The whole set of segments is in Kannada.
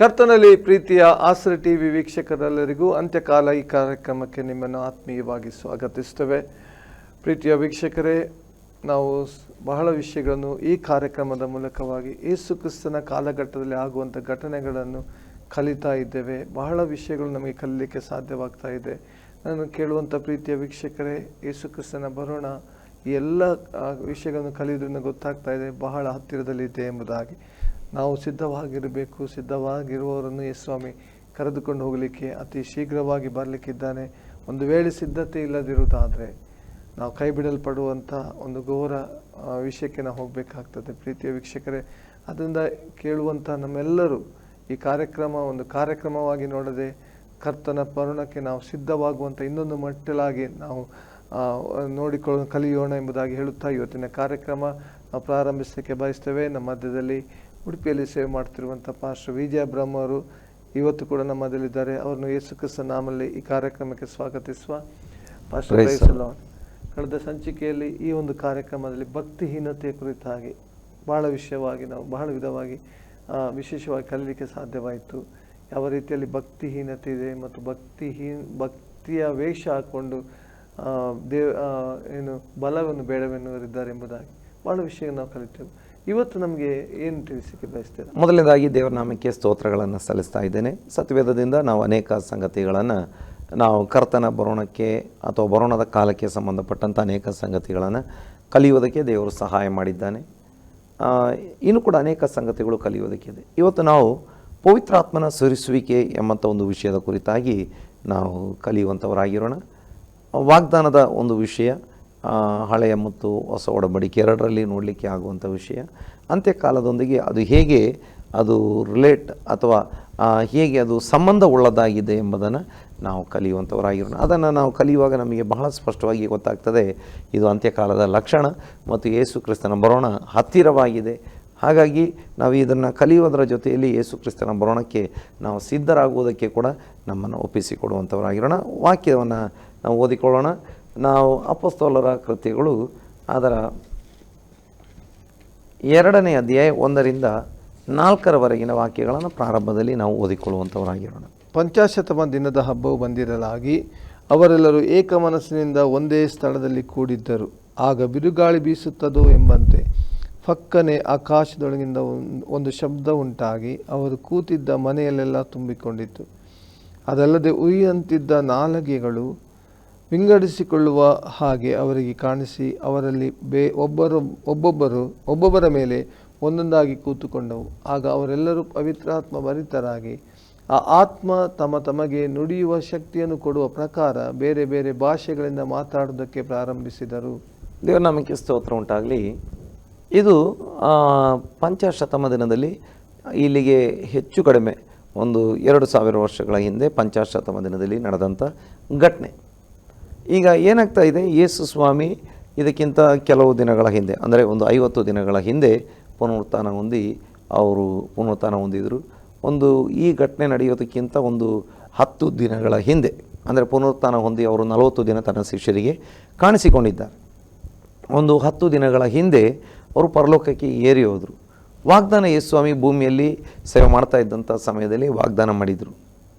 ಕರ್ತನಲ್ಲಿ ಪ್ರೀತಿಯ ಆಸರೆ ಟಿ ವಿ ವೀಕ್ಷಕರೆಲ್ಲರಿಗೂ ಅಂತ್ಯಕಾಲ ಈ ಕಾರ್ಯಕ್ರಮಕ್ಕೆ ನಿಮ್ಮನ್ನು ಆತ್ಮೀಯವಾಗಿ ಸ್ವಾಗತಿಸ್ತೇವೆ ಪ್ರೀತಿಯ ವೀಕ್ಷಕರೇ, ನಾವು ಬಹಳ ವಿಷಯಗಳನ್ನು ಈ ಕಾರ್ಯಕ್ರಮದ ಮೂಲಕವಾಗಿ ಯೇಸು ಕ್ರಿಸ್ತನ ಕಾಲಘಟ್ಟದಲ್ಲಿ ಆಗುವಂಥ ಘಟನೆಗಳನ್ನು ಕಲಿತಾ ಇದ್ದೇವೆ. ಬಹಳ ವಿಷಯಗಳು ನಮಗೆ ಕಲೀಲಿಕ್ಕೆ ಸಾಧ್ಯವಾಗ್ತಾ ಇದೆ. ನಾನು ಕೇಳುವಂಥ ಪ್ರೀತಿಯ ವೀಕ್ಷಕರೇ, ಯೇಸು ಕ್ರಿಸ್ತನ ಬರೋಣ ಎಲ್ಲ ವಿಷಯಗಳನ್ನು ಕಲಿಯೋದ್ರಿಂದ ಗೊತ್ತಾಗ್ತಾ ಇದೆ, ಬಹಳ ಹತ್ತಿರದಲ್ಲಿದೆ ಎಂಬುದಾಗಿ. ನಾವು ಸಿದ್ಧವಾಗಿರಬೇಕು, ಸಿದ್ಧವಾಗಿರುವವರನ್ನು ಯೇಸು ಸ್ವಾಮಿ ಕರೆದುಕೊಂಡು ಹೋಗಲಿಕ್ಕೆ ಅತಿ ಶೀಘ್ರವಾಗಿ ಬರಲಿಕ್ಕಿದ್ದಾನೆ. ಒಂದು ವೇಳೆ ಸಿದ್ಧತೆ ಇಲ್ಲದಿರುವುದಾದರೆ ನಾವು ಕೈ ಬಿಡಲ್ಪಡುವಂಥ ಒಂದು ಘೋರ ವಿಷಯಕ್ಕೆ ನಾವು ಹೋಗಬೇಕಾಗ್ತದೆ. ಪ್ರೀತಿಯ ವೀಕ್ಷಕರೇ, ಅದರಿಂದ ಕೇಳುವಂಥ ನಮ್ಮೆಲ್ಲರೂ ಈ ಕಾರ್ಯಕ್ರಮ ಒಂದು ಕಾರ್ಯಕ್ರಮವಾಗಿ ನೋಡದೆ ಕರ್ತನ ಪರುಣಕ್ಕೆ ನಾವು ಸಿದ್ಧವಾಗುವಂಥ ಇನ್ನೊಂದು ಮಟ್ಟಲಾಗಿ ನಾವು ನೋಡಿಕೊಳ್ಳೋಣ ನೋಡಿಕೊಳ್ಳ, ಕಲಿಯೋಣ ಎಂಬುದಾಗಿ ಹೇಳುತ್ತಾ ಇವತ್ತಿನ ಕಾರ್ಯಕ್ರಮ ನಾವು ಪ್ರಾರಂಭಿಸಲಿಕ್ಕೆ ಬಯಸ್ತೇವೆ. ನಮ್ಮ ಮಧ್ಯದಲ್ಲಿ ಉಡುಪಿಯಲ್ಲಿ ಸೇವೆ ಮಾಡ್ತಿರುವಂಥ ಪಾಸ್ಟರ್ ವಿಜಯ ಬ್ರಹ್ಮ ಅವರು ಇವತ್ತು ಕೂಡ ನಮ್ಮದಲ್ಲಿದ್ದಾರೆ. ಅವರನ್ನು ಯೇಸು ಕ್ರಿಸ್ತ ನಾಮಲ್ಲಿ ಈ ಕಾರ್ಯಕ್ರಮಕ್ಕೆ ಸ್ವಾಗತಿಸುವ ಪಾಸ್ಟರ್ ಕಳೆದ ಸಂಚಿಕೆಯಲ್ಲಿ ಈ ಒಂದು ಕಾರ್ಯಕ್ರಮದಲ್ಲಿ ಭಕ್ತಿಹೀನತೆಯ ಕುರಿತಾಗಿ ಬಹಳ ವಿಷಯವಾಗಿ ನಾವು ಬಹಳ ವಿಧವಾಗಿ ವಿಶೇಷವಾಗಿ ಕಲೀಲಿಕ್ಕೆ ಸಾಧ್ಯವಾಯಿತು. ಯಾವ ರೀತಿಯಲ್ಲಿ ಭಕ್ತಿಹೀನತೆ ಇದೆ ಮತ್ತು ಭಕ್ತಿಹೀನ್ ಭಕ್ತಿಯ ವೇಷ ಹಾಕ್ಕೊಂಡು ದೇವ್ ಏನು ಬಲವನ್ನು ಬೇಡವೆನ್ನುವರಿದ್ದಾರೆ ಎಂಬುದಾಗಿ ಬಹಳ ವಿಷಯ ನಾವು ಕಲಿತೇವೆ. ಇವತ್ತು ನಮಗೆ ಏನು ತಿಳಿಸಲಿಕ್ಕೆ ಬಯಸ್ತೇವೆ ಮೊದಲನೇದಾಗಿ ದೇವರ ನಾಮಕ್ಕೆ ಸ್ತೋತ್ರಗಳನ್ನು ಸಲ್ಲಿಸ್ತಾ ಇದ್ದೇನೆ. ಸತ್ಯವೇದದಿಂದ ನಾವು ಅನೇಕ ಸಂಗತಿಗಳನ್ನು, ನಾವು ಕರ್ತನ ಬರೋಣಕ್ಕೆ ಅಥವಾ ಬರೋಣದ ಕಾಲಕ್ಕೆ ಸಂಬಂಧಪಟ್ಟಂಥ ಅನೇಕ ಸಂಗತಿಗಳನ್ನು ಕಲಿಯುವುದಕ್ಕೆ ದೇವರು ಸಹಾಯ ಮಾಡಿದ್ದಾನೆ. ಇನ್ನು ಕೂಡ ಅನೇಕ ಸಂಗತಿಗಳು ಕಲಿಯುವುದಕ್ಕಿದೆ ಇವತ್ತು ನಾವು ಪವಿತ್ರಾತ್ಮನ ಸುರಿಸುವಿಕೆ ಎಂಬಂಥ ಒಂದು ವಿಷಯದ ಕುರಿತಾಗಿ ನಾವು ಕಲಿಯುವಂಥವರಾಗಿರೋಣ. ವಾಗ್ದಾನದ ಒಂದು ವಿಷಯ ಹಳೆಯ ಮತ್ತು, ಹೊಸ ಒಡಂಬಡಿಕೆ ಎರಡರಲ್ಲಿ ನೋಡಲಿಕ್ಕೆ ಆಗುವಂಥ ವಿಷಯ. ಅಂತ್ಯಕಾಲದೊಂದಿಗೆ ಅದು ಹೇಗೆ ಅದು ರಿಲೇಟ್ ಅಥವಾ ಹೇಗೆ ಅದು ಸಂಬಂಧ ಉಳ್ಳದಾಗಿದೆ ಎಂಬುದನ್ನು ನಾವು ಕಲಿಯುವಂಥವರಾಗಿರೋಣ. ಅದನ್ನು ನಾವು ಕಲಿಯುವಾಗ ನಮಗೆ ಬಹಳ ಸ್ಪಷ್ಟವಾಗಿ ಗೊತ್ತಾಗ್ತದೆ, ಇದು ಅಂತ್ಯಕಾಲದ ಲಕ್ಷಣ ಮತ್ತು ಯೇಸು ಕ್ರಿಸ್ತನ ಬರೋಣ ಹತ್ತಿರವಾಗಿದೆ. ಹಾಗಾಗಿ ನಾವು ಇದನ್ನು ಕಲಿಯುವುದರ ಜೊತೆಯಲ್ಲಿ ಯೇಸು ಕ್ರಿಸ್ತನ ಬರೋಣಕ್ಕೆ ನಾವು ಸಿದ್ಧರಾಗುವುದಕ್ಕೆ ಕೂಡ ನಮ್ಮನ್ನು ಒಪ್ಪಿಸಿಕೊಡುವಂಥವರಾಗಿರೋಣ. ವಾಕ್ಯವನ್ನು ನಾವು ಓದಿಕೊಳ್ಳೋಣ. ನಾವು ಅಪಸ್ತೋಲರ ಕೃತಿಗಳು ಅದರ ಎರಡನೇ ಅಧ್ಯಾಯ ಒಂದರಿಂದ ನಾಲ್ಕರವರೆಗಿನ ವಾಕ್ಯಗಳನ್ನು ಪ್ರಾರಂಭದಲ್ಲಿ ನಾವು ಓದಿಕೊಳ್ಳುವಂಥವರಾಗಿರೋಣ. ಪಂಚಾಶತಮ ದಿನದ ಹಬ್ಬವು ಬಂದಿರಲಾಗಿ ಅವರೆಲ್ಲರೂ ಏಕ ಮನಸ್ಸಿನಿಂದ ಒಂದೇ ಸ್ಥಳದಲ್ಲಿ ಕೂಡಿದ್ದರು. ಆಗ ಬಿರುಗಾಳಿ ಬೀಸುತ್ತದೋ ಎಂಬಂತೆ ಫಕ್ಕನೆ ಆಕಾಶದೊಳಗಿಂದ ಒಂದ್- ಶಬ್ದ ಉಂಟಾಗಿ ಅವರು ಕೂತಿದ್ದ ಮನೆಯಲ್ಲೆಲ್ಲ ತುಂಬಿಕೊಂಡಿತ್ತು. ಅದಲ್ಲದೆ ಉಯ್ಯಂತಿದ್ದ ನಾಲಗೆಗಳು ವಿಂಗಡಿಸಿಕೊಳ್ಳುವ ಹಾಗೆ ಅವರಿಗೆ ಕಾಣಿಸಿ ಅವರಲ್ಲಿ ಬೇ ಒಬ್ಬರು, ಒಬ್ಬೊಬ್ಬರು, ಒಬ್ಬೊಬ್ಬರ ಮೇಲೆ ಒಂದೊಂದಾಗಿ ಕೂತುಕೊಂಡವು. ಆಗ ಅವರೆಲ್ಲರೂ ಪವಿತ್ರಾತ್ಮ ಭರಿತರಾಗಿ, ಆ ಆತ್ಮ ತಮ್ಮ ತಮಗೆ ನುಡಿಯುವ ಶಕ್ತಿಯನ್ನು ಕೊಡುವ ಪ್ರಕಾರ ಬೇರೆ ಬೇರೆ ಭಾಷೆಗಳಿಂದ ಮಾತಾಡುವುದಕ್ಕೆ ಪ್ರಾರಂಭಿಸಿದರು. ದೇವರ ನಮಗೆ ಸ್ತೋತ್ರ ಉಂಟಾಗಲಿ. ಇದು ಪಂಚಶತಮ ದಿನದಲ್ಲಿ ಇಲ್ಲಿಗೆ ಹೆಚ್ಚು ಕಡಿಮೆ ಒಂದು ಎರಡು ಸಾವಿರ ವರ್ಷಗಳ ಹಿಂದೆ ಪಂಚಾಶತಮ ದಿನದಲ್ಲಿ ನಡೆದಂಥ ಘಟನೆ. ಈಗ ಏನಾಗ್ತಾ ಇದೆ? ಯೇಸು ಸ್ವಾಮಿ ಇದಕ್ಕಿಂತ ಕೆಲವು ದಿನಗಳ ಹಿಂದೆ, ಅಂದರೆ ಒಂದು ಐವತ್ತು ದಿನಗಳ ಹಿಂದೆ ಪುನರುತ್ಥಾನ ಹೊಂದಿ ಅವರು ಪುನರುತ್ಥಾನ ಹೊಂದಿದರು. ಒಂದು ಈ ಘಟನೆ ನಡೆಯೋದಕ್ಕಿಂತ ಒಂದು ಹತ್ತು ದಿನಗಳ ಹಿಂದೆ, ಅಂದರೆ ಪುನರುತ್ಥಾನ ಹೊಂದಿ ಅವರು ನಲವತ್ತು ದಿನ ತನ್ನ ಶಿಷ್ಯರಿಗೆ ಕಾಣಿಸಿಕೊಂಡಿದ್ದಾರೆ. ಒಂದು ಹತ್ತು ದಿನಗಳ ಹಿಂದೆ ಅವರು ಪರಲೋಕಕ್ಕೆ ಏರಿ ಹೋದರು. ವಾಗ್ದಾನ ಸ್ವಾಮಿ ಭೂಮಿಯಲ್ಲಿ ಸೇವೆ ಮಾಡ್ತಾ ಇದ್ದಂಥ ಸಮಯದಲ್ಲಿ ವಾಗ್ದಾನ ಮಾಡಿದರು.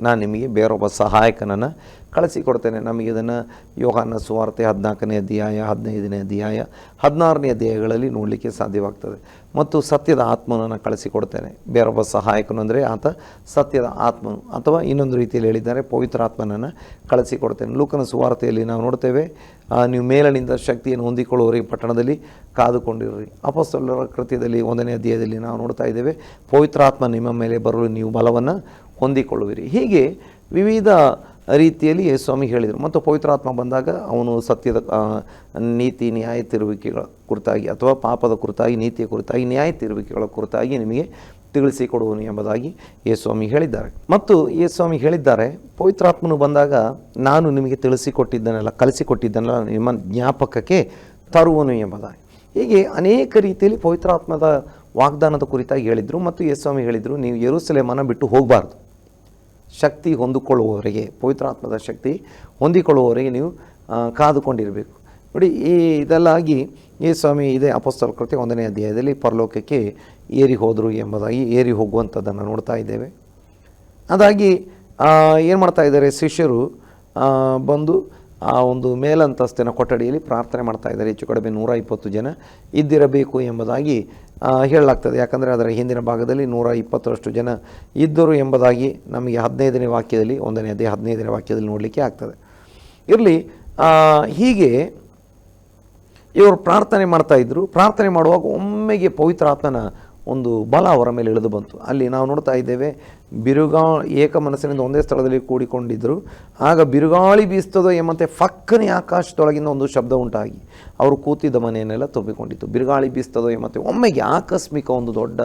ನಾನು ನಿಮಗೆ ಬೇರೊಬ್ಬ ಸಹಾಯಕನನ್ನು ಕಳಿಸಿಕೊಡ್ತೇನೆ. ನಮಗೆ ಇದನ್ನು ಯೋಹಾನ ಸುವಾರ್ತೆ ಹದಿನಾಲ್ಕನೇ ಅಧ್ಯಾಯ, ಹದಿನೈದನೇ ಅಧ್ಯಾಯ, ಹದಿನಾರನೇ ಅಧ್ಯಾಯಗಳಲ್ಲಿ ನೋಡಲಿಕ್ಕೆ ಸಾಧ್ಯವಾಗ್ತದೆ. ಮತ್ತು ಸತ್ಯದ ಆತ್ಮನನ್ನು ಕಳಿಸಿಕೊಡ್ತೇನೆ. ಬೇರೊಬ್ಬ ಸಹಾಯಕನು ಅಂದರೆ ಆತ ಸತ್ಯದ ಆತ್ಮನು. ಅಥವಾ ಇನ್ನೊಂದು ರೀತಿಯಲ್ಲಿ ಹೇಳಿದ್ದಾರೆ, ಪವಿತ್ರ ಆತ್ಮನನ್ನು ಕಳಿಸಿಕೊಡ್ತೇನೆ. ಲೂಕನ ಸುವಾರ್ತೆಯಲ್ಲಿ ನಾವು ನೋಡ್ತೇವೆ ನೀವು ಮೇಲನಿಂದ ಶಕ್ತಿಯನ್ನು ಹೊಂದಿಕೊಳ್ಳುವವರಿಗೆ ಪಟ್ಟಣದಲ್ಲಿ ಕಾದುಕೊಂಡಿರ್ರಿ ಅಪಸ್ತಲರ ಕೃತ್ಯದಲ್ಲಿ ಒಂದನೇ ಅಧ್ಯಾಯದಲ್ಲಿ ನಾವು ನೋಡ್ತಾ ಇದ್ದೇವೆ ಪವಿತ್ರಾತ್ಮ ನಿಮ್ಮ ಮೇಲೆ ಬರಲು ನೀವು ಬಲವನ್ನು ಹೊಂದಿಕೊಳ್ಳುವಿರಿ. ಹೀಗೆ ವಿವಿಧ ರೀತಿಯಲ್ಲಿ ಸ್ವಾಮಿ ಹೇಳಿದರು. ಮತ್ತು ಪವಿತ್ರಾತ್ಮ ಬಂದಾಗ ಅವನು ಸತ್ಯದ ನೀತಿ, ನ್ಯಾಯ ತಿರುವಿಕೆಗಳ ಕುರಿತಾಗಿ ಅಥವಾ ಪಾಪದ ಕುರಿತಾಗಿ, ನೀತಿಯ ಕುರಿತಾಗಿ, ನ್ಯಾಯ ತಿರುವಿಕೆಗಳ ಕುರಿತಾಗಿ ನಿಮಗೆ ತಿಳಿಸಿಕೊಡುವನು ಎಂಬುದಾಗಿ ಯೇಸ್ವಾಮಿ ಹೇಳಿದ್ದಾರೆ. ಮತ್ತು ಯೇಸ್ವಾಮಿ ಹೇಳಿದ್ದಾರೆ, ಪವಿತ್ರಾತ್ಮನು ಬಂದಾಗ ನಾನು ನಿಮಗೆ ತಿಳಿಸಿಕೊಟ್ಟಿದ್ದನ್ನೆಲ್ಲ, ಕಲಿಸಿಕೊಟ್ಟಿದ್ದನ್ನೆಲ್ಲ ನಿಮ್ಮ ಜ್ಞಾಪಕಕ್ಕೆ ತರುವನು ಎಂಬುದಾಗಿ. ಹೀಗೆ ಅನೇಕ ರೀತಿಯಲ್ಲಿ ಪವಿತ್ರಾತ್ಮದ ವಾಗ್ದಾನದ ಕುರಿತಾಗಿ ಹೇಳಿದರು ಮತ್ತು ಯೇಸ್ವಾಮಿ ಹೇಳಿದರು, ನೀವು ಯರುಸಲೇಮನ ಬಿಟ್ಟು ಹೋಗಬಾರ್ದು. ಶಕ್ತಿ ಹೊಂದಿಕೊಳ್ಳುವವರಿಗೆ, ಪವಿತ್ರಾತ್ಮದ ಶಕ್ತಿ ಹೊಂದಿಕೊಳ್ಳುವವರೆಗೆ ನೀವು ಕಾದುಕೊಂಡಿರಬೇಕು. ನೋಡಿ, ಈ ಇದೆಲ್ಲಾಗಿ ಈ ಸ್ವಾಮಿ ಇದೇ ಅಪಸ್ತಲ ಕೃತಿ ಒಂದನೇ ಅಧ್ಯಾಯದಲ್ಲಿ ಪರಲೋಕಕ್ಕೆ ಏರಿ ಹೋದರು ಎಂಬುದಾಗಿ ಏರಿ ಹೋಗುವಂಥದ್ದನ್ನು ನೋಡ್ತಾ ಇದ್ದೇವೆ. ಅದಾಗಿ ಏನು ಮಾಡ್ತಾ ಇದ್ದಾರೆ? ಶಿಷ್ಯರು ಬಂದು ಆ ಒಂದು ಮೇಲಂತಸ್ತಿನ ಕೊಠಡಿಯಲ್ಲಿ ಪ್ರಾರ್ಥನೆ ಮಾಡ್ತಾ ಇದ್ದಾರೆ. ಹೆಚ್ಚು ಕಡಿಮೆ ನೂರ ಇಪ್ಪತ್ತು ಜನ ಇದ್ದಿರಬೇಕು ಎಂಬುದಾಗಿ ಹೇಳಲಾಗ್ತದೆ. ಯಾಕಂದರೆ ಅದರ ಹಿಂದಿನ ಭಾಗದಲ್ಲಿ ನೂರ ಇಪ್ಪತ್ತರಷ್ಟು ಜನ ಇದ್ದರು ಎಂಬುದಾಗಿ ನಮಗೆ ಹದಿನೈದನೇ ವಾಕ್ಯದಲ್ಲಿ, ಒಂದನೇ ಅದೇ ಹದಿನೈದನೇ ವಾಕ್ಯದಲ್ಲಿ ನೋಡಲಿಕ್ಕೆ ಆಗ್ತದೆ. ಇರಲಿ ಹೀಗೆ ಇವರು ಪ್ರಾರ್ಥನೆ ಮಾಡ್ತಾ ಇದ್ದರು ಪ್ರಾರ್ಥನೆ ಮಾಡುವಾಗ ಒಮ್ಮೆಗೆ ಪವಿತ್ರಾತ್ಮನ ಒಂದು ಬಲ ಅವರ ಮೇಲೆ ಇಳಿದು ಬಂತು. ಅಲ್ಲಿ ನಾವು ನೋಡ್ತಾ ಇದ್ದೇವೆ ಬಿರುಗಾ ಏಕ ಮನಸ್ಸಿನಿಂದ ಒಂದೇ ಸ್ಥಳದಲ್ಲಿ ಕೂಡಿಕೊಂಡಿದ್ದರು. ಆಗ ಬಿರುಗಾಳಿ ಬೀಸ್ತದೋ ಎಂಬಂತೆ ಫಕ್ಕನೆ ಆಕಾಶದೊಳಗಿಂದ ಒಂದು ಶಬ್ದ ಉಂಟಾಗಿ. ಅವರು ಕೂತಿದ್ದ ಮನೆಯನ್ನೆಲ್ಲ ತುಂಬಿಕೊಂಡಿತ್ತು. ಬಿರುಗಾಳಿ ಬೀಸ್ತದೋ ಎಂಬಂತೆ ಒಮ್ಮೆಗೆ ಆಕಸ್ಮಿಕ ಒಂದು ದೊಡ್ಡ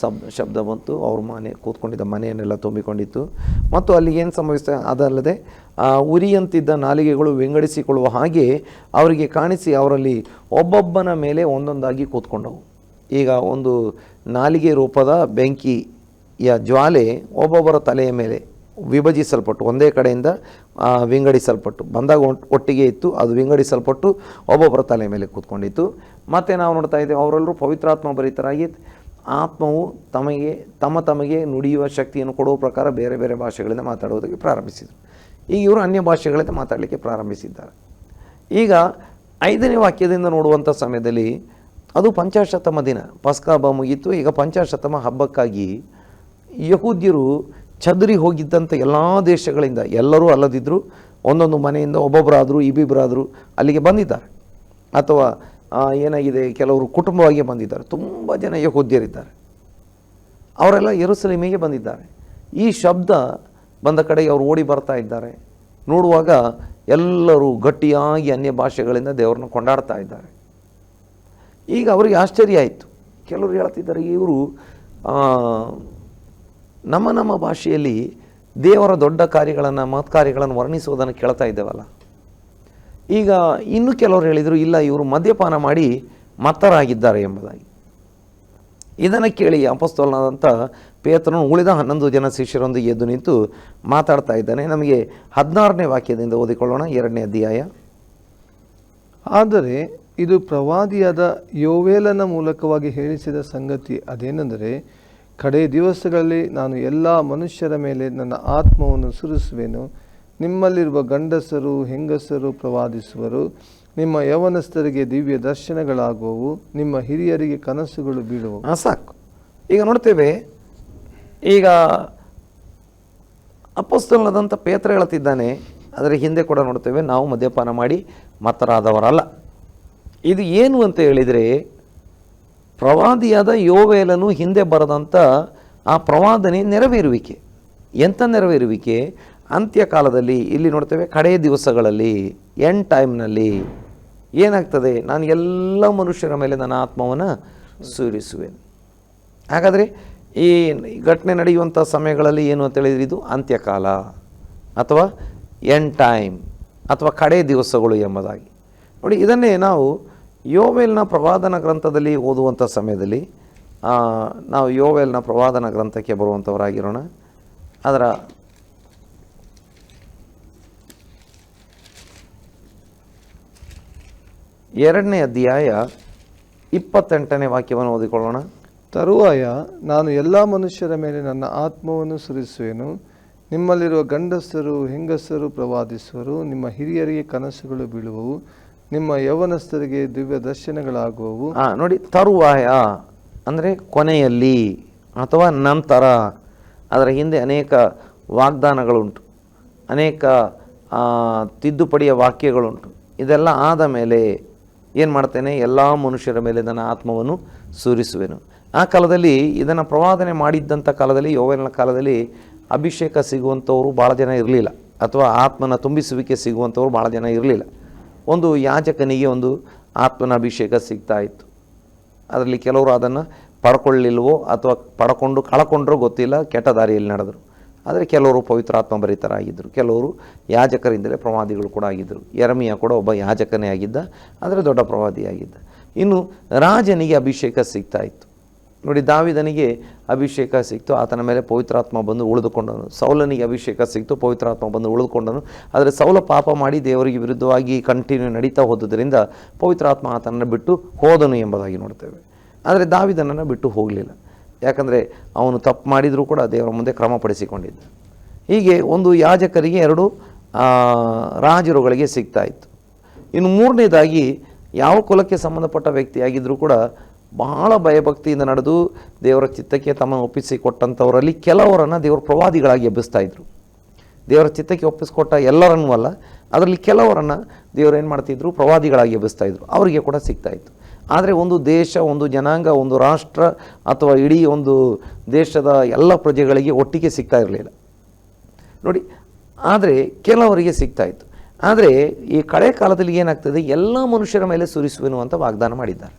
ಸಬ್, ಶಬ್ದ ಬಂತು. ಅವ್ರ ಮನೆ, ಕೂತ್ಕೊಂಡಿದ್ದ ಮನೆಯನ್ನೆಲ್ಲ ತುಂಬಿಕೊಂಡಿತ್ತು. ಮತ್ತು ಅಲ್ಲಿ ಏನು ಸಂಭವಿಸ್ತದೆ ಅದಲ್ಲದೆ, ಆ, ಉರಿಯಂತಿದ್ದ ನಾಲಿಗೆಗಳು ವಿಂಗಡಿಸಿಕೊಳ್ಳುವ ಹಾಗೆ ಅವರಿಗೆ ಕಾಣಿಸಿ ಅವರಲ್ಲಿ ಒಬ್ಬೊಬ್ಬನ ಮೇಲೆ ಒಂದೊಂದಾಗಿ ಕೂತ್ಕೊಂಡವು. ಈಗ ಒಂದು ನಾಲಿಗೆ ರೂಪದ ಬೆಂಕಿಯ ಜ್ವಾಲೆ ಒಬ್ಬೊಬ್ಬರ ತಲೆಯ ಮೇಲೆ ವಿಭಜಿಸಲ್ಪಟ್ಟು, ಒಂದೇ ಕಡೆಯಿಂದ ವಿಂಗಡಿಸಲ್ಪಟ್ಟು, ಬಂದಾಗ ಒಟ್- ಒಟ್ಟಿಗೆ ಇತ್ತು, ಅದು ವಿಂಗಡಿಸಲ್ಪಟ್ಟು ಒಬ್ಬೊಬ್ಬರ ತಲೆ ಮೇಲೆ ಕೂತ್ಕೊಂಡಿತ್ತು. ಮತ್ತು ನಾವು ನೋಡ್ತಾ ಇದ್ದೇವೆ, ಅವರೆಲ್ಲರೂ ಪವಿತ್ರಾತ್ಮ ಭರಿತರಾಗಿ ಆತ್ಮವು ತಮಗೆ, ತಮ್ಮ ತಮಗೆ ನುಡಿಯುವ ಶಕ್ತಿಯನ್ನು ಕೊಡುವ ಪ್ರಕಾರ ಬೇರೆ ಬೇರೆ ಭಾಷೆಗಳಿಂದ ಮಾತಾಡುವುದಕ್ಕೆ ಪ್ರಾರಂಭಿಸಿದರು. ಈಗ ಇವರು ಅನ್ಯ ಭಾಷೆಗಳಿಂದ ಮಾತಾಡಲಿಕ್ಕೆ ಪ್ರಾರಂಭಿಸಿದ್ದಾರೆ. ಈಗ ಐದನೇ ವಾಕ್ಯದಿಂದ ನೋಡುವಂಥ ಸಮಯದಲ್ಲಿ ಅದು ಪಂಚಾಶತಮ ದಿನ. ಪಸ್ಕಾ ಹಬ್ಬ ಮುಗಿಯಿತು ಈಗ ಪಂಚಾಶತಮ ಹಬ್ಬಕ್ಕಾಗಿ ಯಹೂದ್ಯರು ಚದರಿ ಹೋಗಿದ್ದಂಥ ಎಲ್ಲ ದೇಶಗಳಿಂದ ಎಲ್ಲರೂ ಅಲ್ಲದಿದ್ದರೂ ಒಂದೊಂದು ಮನೆಯಿಂದ ಒಬ್ಬೊಬ್ಬರಾದರೂ, ಇಬ್ಬಿಬ್ಬರಾದರೂ ಅಲ್ಲಿಗೆ ಬಂದಿದ್ದಾರೆ. ಅಥವಾ ಏನಾಗಿದೆ, ಕೆಲವರು ಕುಟುಂಬವಾಗಿ ಬಂದಿದ್ದಾರೆ. ತುಂಬ ಜನ ಯಹೂದ್ಯರಿದ್ದಾರೆ. ಅವರೆಲ್ಲ ಯೆರೂಸಲೇಮಿಗೆ ಬಂದಿದ್ದಾರೆ. ಈ ಶಬ್ದ ಬಂದ ಕಡೆಗೆ ಅವರು ಓಡಿ ಬರ್ತಾ ಇದ್ದಾರೆ. ನೋಡುವಾಗ ಎಲ್ಲರೂ ಗಟ್ಟಿಯಾಗಿ ಅನ್ಯ ಭಾಷೆಗಳಿಂದ ದೇವರನ್ನು ಕೊಂಡಾಡ್ತಾ ಇದ್ದಾರೆ. ಈಗ ಅವರಿಗೆ ಆಶ್ಚರ್ಯ ಆಯಿತು. ಕೆಲವರು ಹೇಳ್ತಿದ್ದಾರೆ, ಇವರು ನಮ್ಮ ನಮ್ಮ ಭಾಷೆಯಲ್ಲಿ ದೇವರ ದೊಡ್ಡ ಕಾರ್ಯಗಳನ್ನು, ಮಹತ್ಕಾರ್ಯಗಳನ್ನು ವರ್ಣಿಸುವುದನ್ನು ಕೇಳ್ತಾ ಇದ್ದೇವಲ್ಲ. ಈಗ ಇನ್ನು ಕೆಲವರು ಹೇಳಿದರು, ಇಲ್ಲ, ಇವರು ಮದ್ಯಪಾನ ಮಾಡಿ ಮತ್ತರಾಗಿದ್ದಾರೆ ಎಂಬುದಾಗಿ. ಇದನ್ನು ಕೇಳಿ ಅಪಸ್ತೋಲನಾದಂಥ ಪೇತ್ರನು ಉಳಿದ ಹನ್ನೊಂದು ಜನ ಶಿಷ್ಯರೊಂದಿಗೆ ಎದ್ದು ನಿಂತು ಮಾತಾಡ್ತಾ ಇದ್ದಾನೆ. ನಮಗೆ ಹದಿನಾರನೇ ವಾಕ್ಯದಿಂದ ಓದಿಕೊಳ್ಳೋಣ, ಎರಡನೇ ಅಧ್ಯಾಯ. ಆದರೆ ಇದು ಪ್ರವಾದಿಯಾದ ಯೋವೇಲನ ಮೂಲಕವಾಗಿ ಹೇಳಿಸಿದ ಸಂಗತಿ ಅದೇನೆಂದರೆ ಕಡೆ ದಿವಸಗಳಲ್ಲಿ ನಾನು ಎಲ್ಲ ಮನುಷ್ಯರ ಮೇಲೆ ನನ್ನ ಆತ್ಮವನ್ನು ಸುರಿಸುವೆನು. ನಿಮ್ಮಲ್ಲಿರುವ ಗಂಡಸರು, ಹೆಂಗಸರು ಪ್ರವಾದಿಸುವರು. ನಿಮ್ಮ ಯವನಸ್ಥರಿಗೆ ದಿವ್ಯ ದರ್ಶನಗಳಾಗುವವು. ನಿಮ್ಮ ಹಿರಿಯರಿಗೆ ಕನಸುಗಳು ಬೀಳುವ ಸಾಕು. ಈಗ ನೋಡ್ತೇವೆ, ಈಗ ಅಪಸ್ತಲನಾದಂಥ ಪೇತ್ರ ಹೇಳ್ತಿದ್ದಾನೆ ಅದರ ಹಿಂದೆ ಕೂಡ ನೋಡ್ತೇವೆ, ನಾವು ಮದ್ಯಪಾನ ಮಾಡಿ ಮತ್ತರಾದವರಲ್ಲ ಇದು ಏನು ಅಂತ ಹೇಳಿದರೆ ಪ್ರವಾದಿಯಾದ ಯೋವೇಲನು ಹಿಂದೆ ಬರದಂಥ ಆ ಪ್ರವಾದನೆ ನೆರವೇರುವಿಕೆ. ಎಂಥ ನೆರವೇರುವಿಕೆ? ಅಂತ್ಯಕಾಲದಲ್ಲಿ ಇಲ್ಲಿ ನೋಡ್ತೇವೆ ಕಡೆಯ ದಿವಸಗಳಲ್ಲಿ ಎನ್ ಟೈಮ್ನಲ್ಲಿ ಏನಾಗ್ತದೆ? ನಾನು ಎಲ್ಲ ಮನುಷ್ಯರ ಮೇಲೆ ನನ್ನ ಆತ್ಮವನ್ನು ಸುರಿಸುವೆನು. ಹಾಗಾದರೆ ಈ ಘಟನೆ ನಡೆಯುವಂಥ ಸಮಯಗಳಲ್ಲಿ ಏನು ಅಂತ ಹೇಳಿದ್ರೆ ಇದು ಅಂತ್ಯಕಾಲ ಅಥವಾ ಎನ್ ಟೈಮ್ ಅಥವಾ ಕಡೆ ದಿವಸಗಳು ಎಂಬುದಾಗಿ. ನೋಡಿ, ಇದನ್ನೇ ನಾವು ಯೋವೆಲ್ನ ಪ್ರವಾದನ ಗ್ರಂಥದಲ್ಲಿ ಓದುವಂಥ ಸಮಯದಲ್ಲಿ ನಾವು ಯೋವೆಲ್ನ ಪ್ರವಾದನ ಗ್ರಂಥಕ್ಕೆ ಬರುವಂಥವರಾಗಿರೋಣ. ಅದರ ಎರಡನೇ ಅಧ್ಯಾಯ ಇಪ್ಪತ್ತೆಂಟನೇ ವಾಕ್ಯವನ್ನು ಓದಿಕೊಳ್ಳೋಣ. ತರುವಾಯ ನಾನು ಎಲ್ಲ ಮನುಷ್ಯರ ಮೇಲೆ ನನ್ನ ಆತ್ಮವನ್ನು ಸುರಿಸುವೆನು. ನಿಮ್ಮಲ್ಲಿರುವ ಗಂಡಸರು, ಹೆಂಗಸರು ಪ್ರವಾದಿಸುವರು. ನಿಮ್ಮ ಹಿರಿಯರಿಗೆ ಕನಸುಗಳು ಬೀಳುವವು. ನಿಮ್ಮ ಯೌವನಸ್ಥರಿಗೆ ದಿವ್ಯ ದರ್ಶನಗಳಾಗುವವು. ನೋಡಿ, ತರುವಾಯ, ಅಂದರೆ ಕೊನೆಯಲ್ಲಿ ಅಥವಾ ನಂತರ, ಅದರ ಹಿಂದೆ ಅನೇಕ ವಾಗ್ದಾನಗಳುಂಟು, ಅನೇಕ ತಿದ್ದುಪಡಿಯ ವಾಕ್ಯಗಳುಂಟು. ಇದೆಲ್ಲ ಆದ ಮೇಲೆ ಏನು ಮಾಡ್ತೇನೆ, ಎಲ್ಲ ಮನುಷ್ಯರ ಮೇಲೆ ನನ್ನ ಆತ್ಮವನ್ನು ಸೂರಿಸುವೆನು. ಆ ಕಾಲದಲ್ಲಿ, ಇದನ್ನು ಪ್ರವಾದನೆ ಮಾಡಿದ್ದಂಥ ಕಾಲದಲ್ಲಿ ಯೋವನ ಕಾಲದಲ್ಲಿ ಅಭಿಷೇಕ ಸಿಗುವಂಥವರು ಭಾಳ ಜನ ಇರಲಿಲ್ಲ. ಅಥವಾ ಆತ್ಮನ ತುಂಬಿಸುವಿಕೆ ಸಿಗುವಂಥವ್ರು ಭಾಳ ಜನ ಇರಲಿಲ್ಲ. ಒಂದು ಯಾಜಕನಿಗೆ ಒಂದು ಆತ್ಮನ ಅಭಿಷೇಕ ಸಿಗ್ತಾ ಇತ್ತು. ಅದರಲ್ಲಿ ಕೆಲವರು ಅದನ್ನು ಪಡ್ಕೊಳ್ಳಿಲ್ವೋ ಅಥವಾ ಪಡ್ಕೊಂಡು ಕಳ್ಕೊಂಡ್ರೋ ಗೊತ್ತಿಲ್ಲ, ಕೆಟ್ಟ ದಾರಿಯಲ್ಲಿ ನಡೆದರು. ಆದರೆ ಕೆಲವರು ಪವಿತ್ರಾತ್ಮ ಭರಿತರಾಗಿದ್ದರು. ಕೆಲವರು ಯಾಜಕರಿಂದಲೇ ಪ್ರವಾದಿಗಳು ಕೂಡ ಆಗಿದ್ದರು. ಎರಮಿಯ ಕೂಡ ಒಬ್ಬ ಯಾಜಕನೇ ಆಗಿದ್ದ, ಆದರೆ ದೊಡ್ಡ ಪ್ರವಾದಿಯಾಗಿದ್ದ. ಇನ್ನು ರಾಜನಿಗೆ ಅಭಿಷೇಕ ಸಿಗ್ತಾ ಇತ್ತು. ನೋಡಿ, ದಾವಿದನಿಗೆ ಅಭಿಷೇಕ ಸಿಕ್ತು. ಆತನ ಮೇಲೆ ಪವಿತ್ರಾತ್ಮ ಬಂದು ಉಳಿದುಕೊಂಡನು. ಸೌಲನಿಗೆ ಅಭಿಷೇಕ ಸಿಕ್ತು, ಪವಿತ್ರಾತ್ಮ ಬಂದು ಉಳಿದುಕೊಂಡನು. ಆದರೆ ಸೌಲ ಪಾಪ ಮಾಡಿ ದೇವರಿಗೆ ವಿರುದ್ಧವಾಗಿ ಕಂಟಿನ್ಯೂ ನಡೀತಾ ಹೋದುದರಿಂದ ಪವಿತ್ರಾತ್ಮ ಆತನನ್ನು ಬಿಟ್ಟು ಹೋದನು ಎಂಬುದಾಗಿ ನೋಡ್ತೇವೆ. ಆದರೆ ದಾವಿದನನ್ನು ಬಿಟ್ಟು ಹೋಗಲಿಲ್ಲ. ಯಾಕಂದರೆ ಅವನು ತಪ್ಪು ಮಾಡಿದರೂ ಕೂಡ ದೇವರ ಮುಂದೆ ಕ್ರಮಪಡಿಸಿಕೊಂಡಿದ್ದ ಹೀಗೆ ಒಂದು ಯಾಜಕರಿಗೆ ಎರಡು ರಾಜರುಗಳಿಗೆ ಸಿಗ್ತಾ ಇತ್ತು. ಇನ್ನು ಮೂರನೇದಾಗಿ ಯಾವ ಕುಲಕ್ಕೆ ಸಂಬಂಧಪಟ್ಟ ವ್ಯಕ್ತಿಯಾಗಿದ್ದರೂ ಕೂಡ ಬಹಳ ಭಯಭಕ್ತಿಯಿಂದ ನಡೆದು ದೇವರ ಚಿತ್ತಕ್ಕೆ ತಮ್ಮ ಒಪ್ಪಿಸಿಕೊಟ್ಟಂಥವರಲ್ಲಿ ಕೆಲವರನ್ನು ದೇವರ ಪ್ರವಾದಿಗಳಾಗಿ ಎಬ್ಬಿಸ್ತಾ ಇದ್ದರು ದೇವರ ಚಿತ್ತಕ್ಕೆ ಒಪ್ಪಿಸಿಕೊಟ್ಟ ಎಲ್ಲರನ್ನೂ ಅಲ್ಲ, ಅದರಲ್ಲಿ ಕೆಲವರನ್ನು ದೇವರು ಏನು ಮಾಡ್ತಿದ್ರು? ಪ್ರವಾದಿಗಳಾಗಿ ಎಬ್ಬಿಸ್ತಾ ಇದ್ರು. ಅವರಿಗೆ ಕೂಡ ಸಿಗ್ತಾ ಇತ್ತು. ಆದರೆ ಒಂದು ದೇಶ, ಒಂದು ಜನಾಂಗ, ಒಂದು ರಾಷ್ಟ್ರ ಅಥವಾ ಇಡೀ ಒಂದು ದೇಶದ ಎಲ್ಲ ಪ್ರಜೆಗಳಿಗೆ ಒಟ್ಟಿಗೆ ಸಿಗ್ತಾ ಇರಲಿಲ್ಲ. ನೋಡಿ, ಆದರೆ ಕೆಲವರಿಗೆ ಸಿಗ್ತಾ ಇತ್ತು. ಆದರೆ ಈ ಕಳೆ ಕಾಲದಲ್ಲಿ ಏನಾಗ್ತದೆ? ಎಲ್ಲ ಮನುಷ್ಯರ ಮೇಲೆ ಸುರಿಸುವೆನು ಅಂತ ವಾಗ್ದಾನ ಮಾಡಿದ್ದಾರೆ.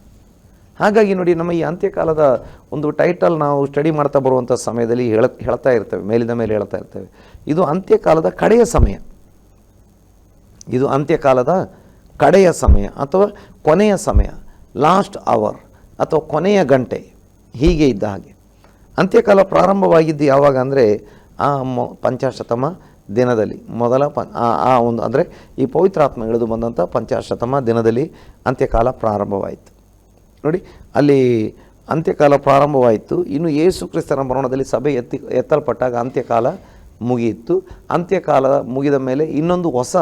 ಹಾಗಾಗಿ ನೋಡಿ, ನಮ್ಮ ಈ ಅಂತ್ಯಕಾಲದ ಒಂದು ಟೈಟಲ್ ನಾವು ಸ್ಟಡಿ ಮಾಡ್ತಾ ಬರುವಂಥ ಸಮಯದಲ್ಲಿ ಹೇಳ, ಹೇಳ್ತಾ ಇರ್ತೇವೆ ಮೇಲಿನ ಮೇಲೆ ಹೇಳ್ತಾ ಇರ್ತೇವೆ. ಇದು ಅಂತ್ಯಕಾಲದ ಕಡೆಯ ಸಮಯ. ಇದು ಅಂತ್ಯಕಾಲದ ಕಡೆಯ ಸಮಯ ಅಥವಾ ಕೊನೆಯ ಸಮಯ ಲಾಸ್ಟ್ ಅವರ್ ಅಥವಾ ಕೊನೆಯ ಗಂಟೆ, ಹೀಗೆ ಇದ್ದ ಹಾಗೆ. ಅಂತ್ಯಕಾಲ ಪ್ರಾರಂಭವಾಗಿದ್ದು ಯಾವಾಗ ಅಂದರೆ, ಆ ಮೊ, ಪಂಚಾಶತಮ ದಿನದಲ್ಲಿ. ಮೊದಲ ಪ, ಆ- ಒಂದು, ಅಂದರೆ ಈ ಪವಿತ್ರಾತ್ಮ ಇಳಿದು ಬಂದಂಥ ಪಂಚಾಶತಮ ದಿನದಲ್ಲಿ ಅಂತ್ಯಕಾಲ ಪ್ರಾರಂಭವಾಯಿತು. ನೋಡಿ, ಅಲ್ಲಿ ಅಂತ್ಯಕಾಲ ಪ್ರಾರಂಭವಾಯಿತು. ಇನ್ನು ಯೇಸು ಕ್ರಿಸ್ತನ ಮರಣದಲ್ಲಿ ಸಭೆ ಎತ್ತಿ, ಎತ್ತಲ್ಪಟ್ಟಾಗ ಅಂತ್ಯಕಾಲ ಮುಗಿಯಿತು. ಅಂತ್ಯಕಾಲ ಮುಗಿದ ಮೇಲೆ ಇನ್ನೊಂದು ಹೊಸ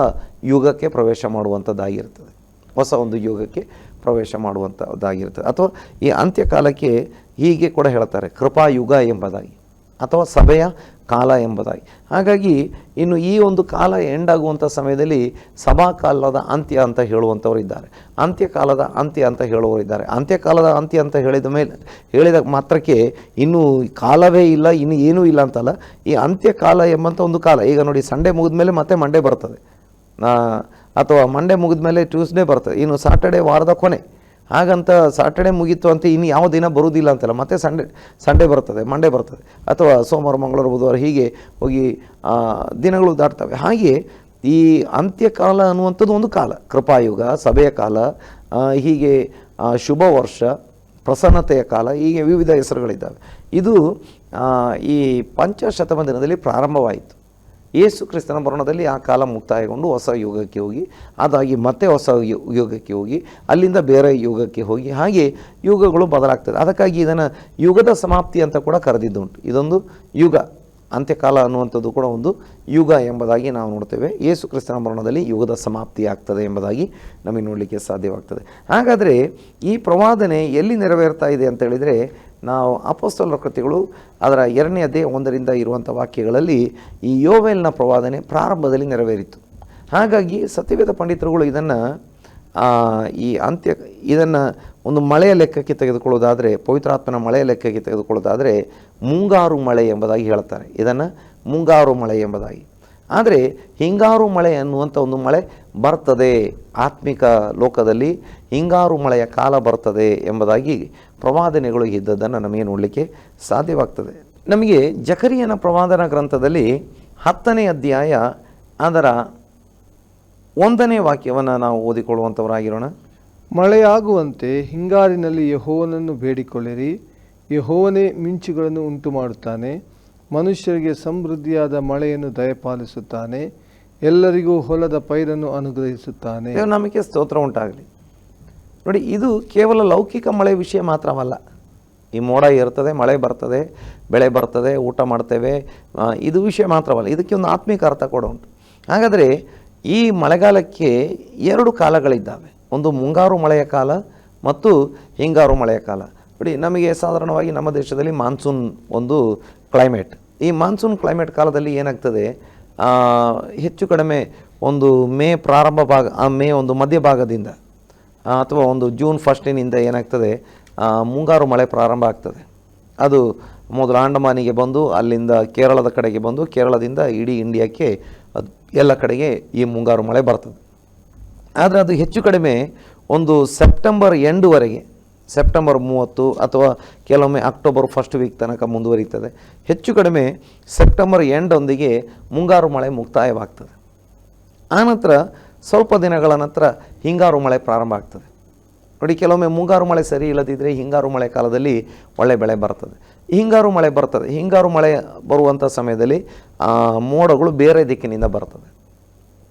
ಯುಗಕ್ಕೆ ಪ್ರವೇಶ ಮಾಡುವಂಥದ್ದಾಗಿರ್ತದೆ. ಹೊಸ ಒಂದು ಯುಗಕ್ಕೆ ಪ್ರವೇಶ ಮಾಡುವಂಥದ್ದಾಗಿರ್ತದೆ. ಅಥವಾ ಈ ಅಂತ್ಯಕಾಲಕ್ಕೆ ಹೀಗೆ ಕೂಡ ಹೇಳ್ತಾರೆ, ಕೃಪಾಯುಗ ಎಂಬುದಾಗಿ. ಅಥವಾ ಸಭೆಯ ಕಾಲ ಎಂಬುದಾಗಿ. ಹಾಗಾಗಿ ಇನ್ನು ಈ ಒಂದು ಕಾಲ ಎಂಡ್ ಆಗುವಂಥ ಸಮಯದಲ್ಲಿ ಸಭಾಕಾಲದ ಅಂತ್ಯ ಅಂತ ಹೇಳುವಂಥವ್ರು ಇದ್ದಾರೆ. ಅಂತ್ಯಕಾಲದ ಅಂತ್ಯ ಅಂತ ಹೇಳುವವರಿದ್ದಾರೆ ಅಂತ್ಯಕಾಲದ ಅಂತ್ಯ ಅಂತ ಹೇಳಿದ ಮೇಲೆ, ಹೇಳಿದ ಮಾತ್ರಕ್ಕೆ ಇನ್ನೂ ಕಾಲವೇ ಇಲ್ಲ, ಇನ್ನು ಏನೂ ಇಲ್ಲ ಅಂತಲ್ಲ. ಈ ಅಂತ್ಯಕಾಲ ಎಂಬಂಥ ಒಂದು ಕಾಲ, ಈಗ ನೋಡಿ ಸಂಡೇ ಮುಗಿದ ಮೇಲೆ ಮತ್ತೆ ಮಂಡೇ ಬರ್ತದೆ. ಅಥವಾ ಮಂಡೇ ಮುಗಿದ ಮೇಲೆ ಟ್ಯೂಸ್ಡೇ ಬರ್ತದೆ. ಇನ್ನು ಸಾಟರ್ಡೆ ವಾರದ ಕೊನೆ. ಹಾಗಂತ ಸಾಟರ್ಡೆ ಮುಗೀತು ಅಂತ ಇನ್ನು ಯಾವ ದಿನ ಬರುವುದಿಲ್ಲ ಅಂತಲ್ಲ, ಮತ್ತೆ ಸಂಡೇ ಸಂಡೇ ಬರ್ತದೆ ಮಂಡೇ ಬರ್ತದೆ. ಅಥವಾ ಸೋಮವಾರ, ಮಂಗಳವಾರ, ಬುಧವಾರ ಹೀಗೆ ಹೋಗಿ ದಿನಗಳು ದಾಟ್ತವೆ. ಹಾಗೆ ಈ ಅಂತ್ಯಕಾಲ ಅನ್ನುವಂಥದ್ದು ಒಂದು ಕಾಲ. ಕೃಪಾಯುಗ, ಸಭೆಯ ಕಾಲ ಹೀಗೆ ಶುಭ ವರ್ಷ, ಪ್ರಸನ್ನತೆಯ ಕಾಲ, ಹೀಗೆ ವಿವಿಧ ಹೆಸರುಗಳಿದ್ದಾವೆ. ಇದು ಈ ಪಂಚಶತಮ ದಿನದಲ್ಲಿ ಪ್ರಾರಂಭವಾಯಿತು. ಯೇಸು ಕ್ರಿಸ್ತನ ಮರಣದಲ್ಲಿ ಆ ಕಾಲ ಮುಕ್ತಾಯಗೊಂಡು ಹೊಸ ಯುಗಕ್ಕೆ ಹೋಗಿ, ಅದಾಗಿ ಮತ್ತೆ ಹೊಸ ಯುಗಕ್ಕೆ ಹೋಗಿ, ಅಲ್ಲಿಂದ ಬೇರೆ ಯುಗಕ್ಕೆ ಹೋಗಿ, ಹಾಗೆ ಯುಗಗಳು ಬದಲಾಗ್ತದೆ. ಅದಕ್ಕಾಗಿ ಇದನ್ನು ಯುಗದ ಸಮಾಪ್ತಿ ಅಂತ ಕೂಡ ಕರೆದಿದ್ದುಂಟು. ಇದೊಂದು ಯುಗ, ಅಂತ್ಯಕಾಲ ಅನ್ನುವಂಥದ್ದು ಕೂಡ ಒಂದು ಯುಗ ಎಂಬುದಾಗಿ ನಾವು ನೋಡ್ತೇವೆ. ಯೇಸು ಕ್ರಿಸ್ತನ ಮರಣದಲ್ಲಿ ಯುಗದ ಸಮಾಪ್ತಿ ಆಗ್ತದೆ ಎಂಬುದಾಗಿ ನಮಗೆ ನೋಡಲಿಕ್ಕೆ ಸಾಧ್ಯವಾಗ್ತದೆ. ಹಾಗಾದರೆ ಈ ಪ್ರವಾದನೆ ಎಲ್ಲಿ ನೆರವೇರ್ತಾ ಇದೆ ಅಂತ ಹೇಳಿದರೆ ನಾವು ಅಪೋಸ್ತಲರ ಕೃತಿಗಳು ಅದರ ಎರಡನೇ ಅದೇ ಒಂದರಿಂದ ಇರುವಂಥ ವಾಕ್ಯಗಳಲ್ಲಿ ಈ ಯೋವೆಲ್ನ ಪ್ರವಾದನೆ ಪ್ರಾರಂಭದಲ್ಲಿ ನೆರವೇರಿತು. ಹಾಗಾಗಿ ಸತ್ಯವೇದ ಪಂಡಿತರುಗಳು ಇದನ್ನು ಈ ಅಂತ್ಯ, ಇದನ್ನು ಒಂದು ಮಳೆಯ ಲೆಕ್ಕಕ್ಕೆ ತೆಗೆದುಕೊಳ್ಳೋದಾದರೆ, ಪವಿತ್ರಾತ್ಮನ ಮಳೆಯ ಲೆಕ್ಕಕ್ಕೆ ತೆಗೆದುಕೊಳ್ಳೋದಾದರೆ ಮುಂಗಾರು ಮಳೆ ಎಂಬುದಾಗಿ ಹೇಳ್ತಾರೆ ಇದನ್ನು ಮುಂಗಾರು ಮಳೆ ಎಂಬುದಾಗಿ. ಆದರೆ ಹಿಂಗಾರು ಮಳೆ ಅನ್ನುವಂಥ ಒಂದು ಮಳೆ ಬರ್ತದೆ. ಆತ್ಮಿಕ ಲೋಕದಲ್ಲಿ ಹಿಂಗಾರು ಮಳೆಯ ಕಾಲ ಬರ್ತದೆ ಎಂಬುದಾಗಿ ಪ್ರವಾದನೆಗಳು ಇದ್ದದ್ದನ್ನು ನಮಗೆ ನೋಡಲಿಕ್ಕೆ ಸಾಧ್ಯವಾಗ್ತದೆ. ನಮಗೆ ಜಕರಿಯನ ಪ್ರವಾದನ ಗ್ರಂಥದಲ್ಲಿ ಹತ್ತನೇ ಅಧ್ಯಾಯ ಅದರ ಒಂದನೇ ವಾಕ್ಯವನ್ನು ನಾವು ಓದಿಕೊಳ್ಳುವಂಥವರಾಗಿರೋಣ ಮಳೆಯಾಗುವಂತೆ ಹಿಂಗಾರಿನಲ್ಲಿ ಯಹೋವನನ್ನು ಬೇಡಿಕೊಳ್ಳಿರಿ. ಯಹೋವನೇ ಮಿಂಚುಗಳನ್ನು ಉಂಟು ಮಾಡುತ್ತಾನೆ ಮನುಷ್ಯರಿಗೆ ಸಮೃದ್ಧಿಯಾದ ಮಳೆಯನ್ನು ದಯಪಾಲಿಸುತ್ತಾನೆ. ಎಲ್ಲರಿಗೂ ಹೊಲದ ಪೈರನ್ನು ಅನುಗ್ರಹಿಸುತ್ತಾನೆ. ನಮಗೆ ಸ್ತೋತ್ರ ಉಂಟಾಗಲಿ. ನೋಡಿ, ಇದು ಕೇವಲ ಲೌಕಿಕ ಮಳೆ ವಿಷಯ ಮಾತ್ರವಲ್ಲ. ಈ ಮೋಡ ಇರ್ತದೆ ಮಳೆ ಬರ್ತದೆ, ಬೆಳೆ ಬರ್ತದೆ, ಊಟ ಮಾಡ್ತೇವೆ ಇದು ವಿಷಯ ಮಾತ್ರವಲ್ಲ. ಇದಕ್ಕೆ ಒಂದು ಆತ್ಮಿಕ ಅರ್ಥ ಕೂಡ ಉಂಟು. ಹಾಗಾದರೆ ಈ ಮಳೆಗಾಲಕ್ಕೆ ಎರಡು ಕಾಲಗಳಿದ್ದಾವೆ. ಒಂದು ಮುಂಗಾರು ಮಳೆಯ ಕಾಲ ಮತ್ತು ಹಿಂಗಾರು ಮಳೆಯ ಕಾಲ. ನೋಡಿ, ನಮಗೆ ಸಾಧಾರಣವಾಗಿ ನಮ್ಮ ದೇಶದಲ್ಲಿ ಮಾನ್ಸೂನ್ ಒಂದು ಕ್ಲೈಮೇಟ್. ಈ ಮಾನ್ಸೂನ್ ಕ್ಲೈಮೇಟ್ ಕಾಲದಲ್ಲಿ ಏನಾಗ್ತದೆ ಹೆಚ್ಚು ಕಡಿಮೆ ಒಂದು ಮೇ ಪ್ರಾರಂಭ ಭಾಗ ಮೇ ಒಂದು ಮಧ್ಯಭಾಗದಿಂದ ಅಥವಾ ಒಂದು ಜೂನ್ ಫಸ್ಟಿನಿಂದ ಏನಾಗ್ತದೆ ಮುಂಗಾರು ಮಳೆ ಪ್ರಾರಂಭ ಆಗ್ತದೆ. ಅದು ಮೊದಲು ಅಂಡಮಾನಿಗೆ ಬಂದು, ಅಲ್ಲಿಂದ ಕೇರಳದ ಕಡೆಗೆ ಬಂದು, ಕೇರಳದಿಂದ ಇಡೀ ಇಂಡಿಯಾಕ್ಕೆ ಅದು ಎಲ್ಲ ಕಡೆಗೆ ಈ ಮುಂಗಾರು ಮಳೆ ಬರ್ತದೆ. ಆದರೆ ಅದು ಹೆಚ್ಚು ಕಡಿಮೆ ಒಂದು ಸೆಪ್ಟೆಂಬರ್ ಎಂಡ್ವರೆಗೆ ಸೆಪ್ಟೆಂಬರ್ ಮೂವತ್ತು ಅಥವಾ ಕೆಲವೊಮ್ಮೆ ಅಕ್ಟೋಬರ್ ಫಸ್ಟ್ ವೀಕ್ ತನಕ ಮುಂದುವರಿತದೆ. ಹೆಚ್ಚು ಕಡಿಮೆ ಸೆಪ್ಟೆಂಬರ್ ಎಂಡೊಂದಿಗೆ ಮುಂಗಾರು ಮಳೆ ಮುಕ್ತಾಯವಾಗ್ತದೆ. ಆನಂತರ ಸ್ವಲ್ಪ ದಿನಗಳ ನಂತರ ಹಿಂಗಾರು ಮಳೆ ಪ್ರಾರಂಭ ಆಗ್ತದೆ. ನೋಡಿ, ಕೆಲವೊಮ್ಮೆ ಮುಂಗಾರು ಮಳೆ ಸರಿ ಇಲ್ಲದಿದ್ದರೆ ಹಿಂಗಾರು ಮಳೆ ಕಾಲದಲ್ಲಿ ಒಳ್ಳೆ ಬೆಳೆ ಬರ್ತದೆ. ಹಿಂಗಾರು ಮಳೆ ಬರ್ತದೆ. ಹಿಂಗಾರು ಮಳೆ ಬರುವಂಥ ಸಮಯದಲ್ಲಿ ಮೋಡಗಳು ಬೇರೆ ದಿಕ್ಕಿನಿಂದ ಬರ್ತದೆ.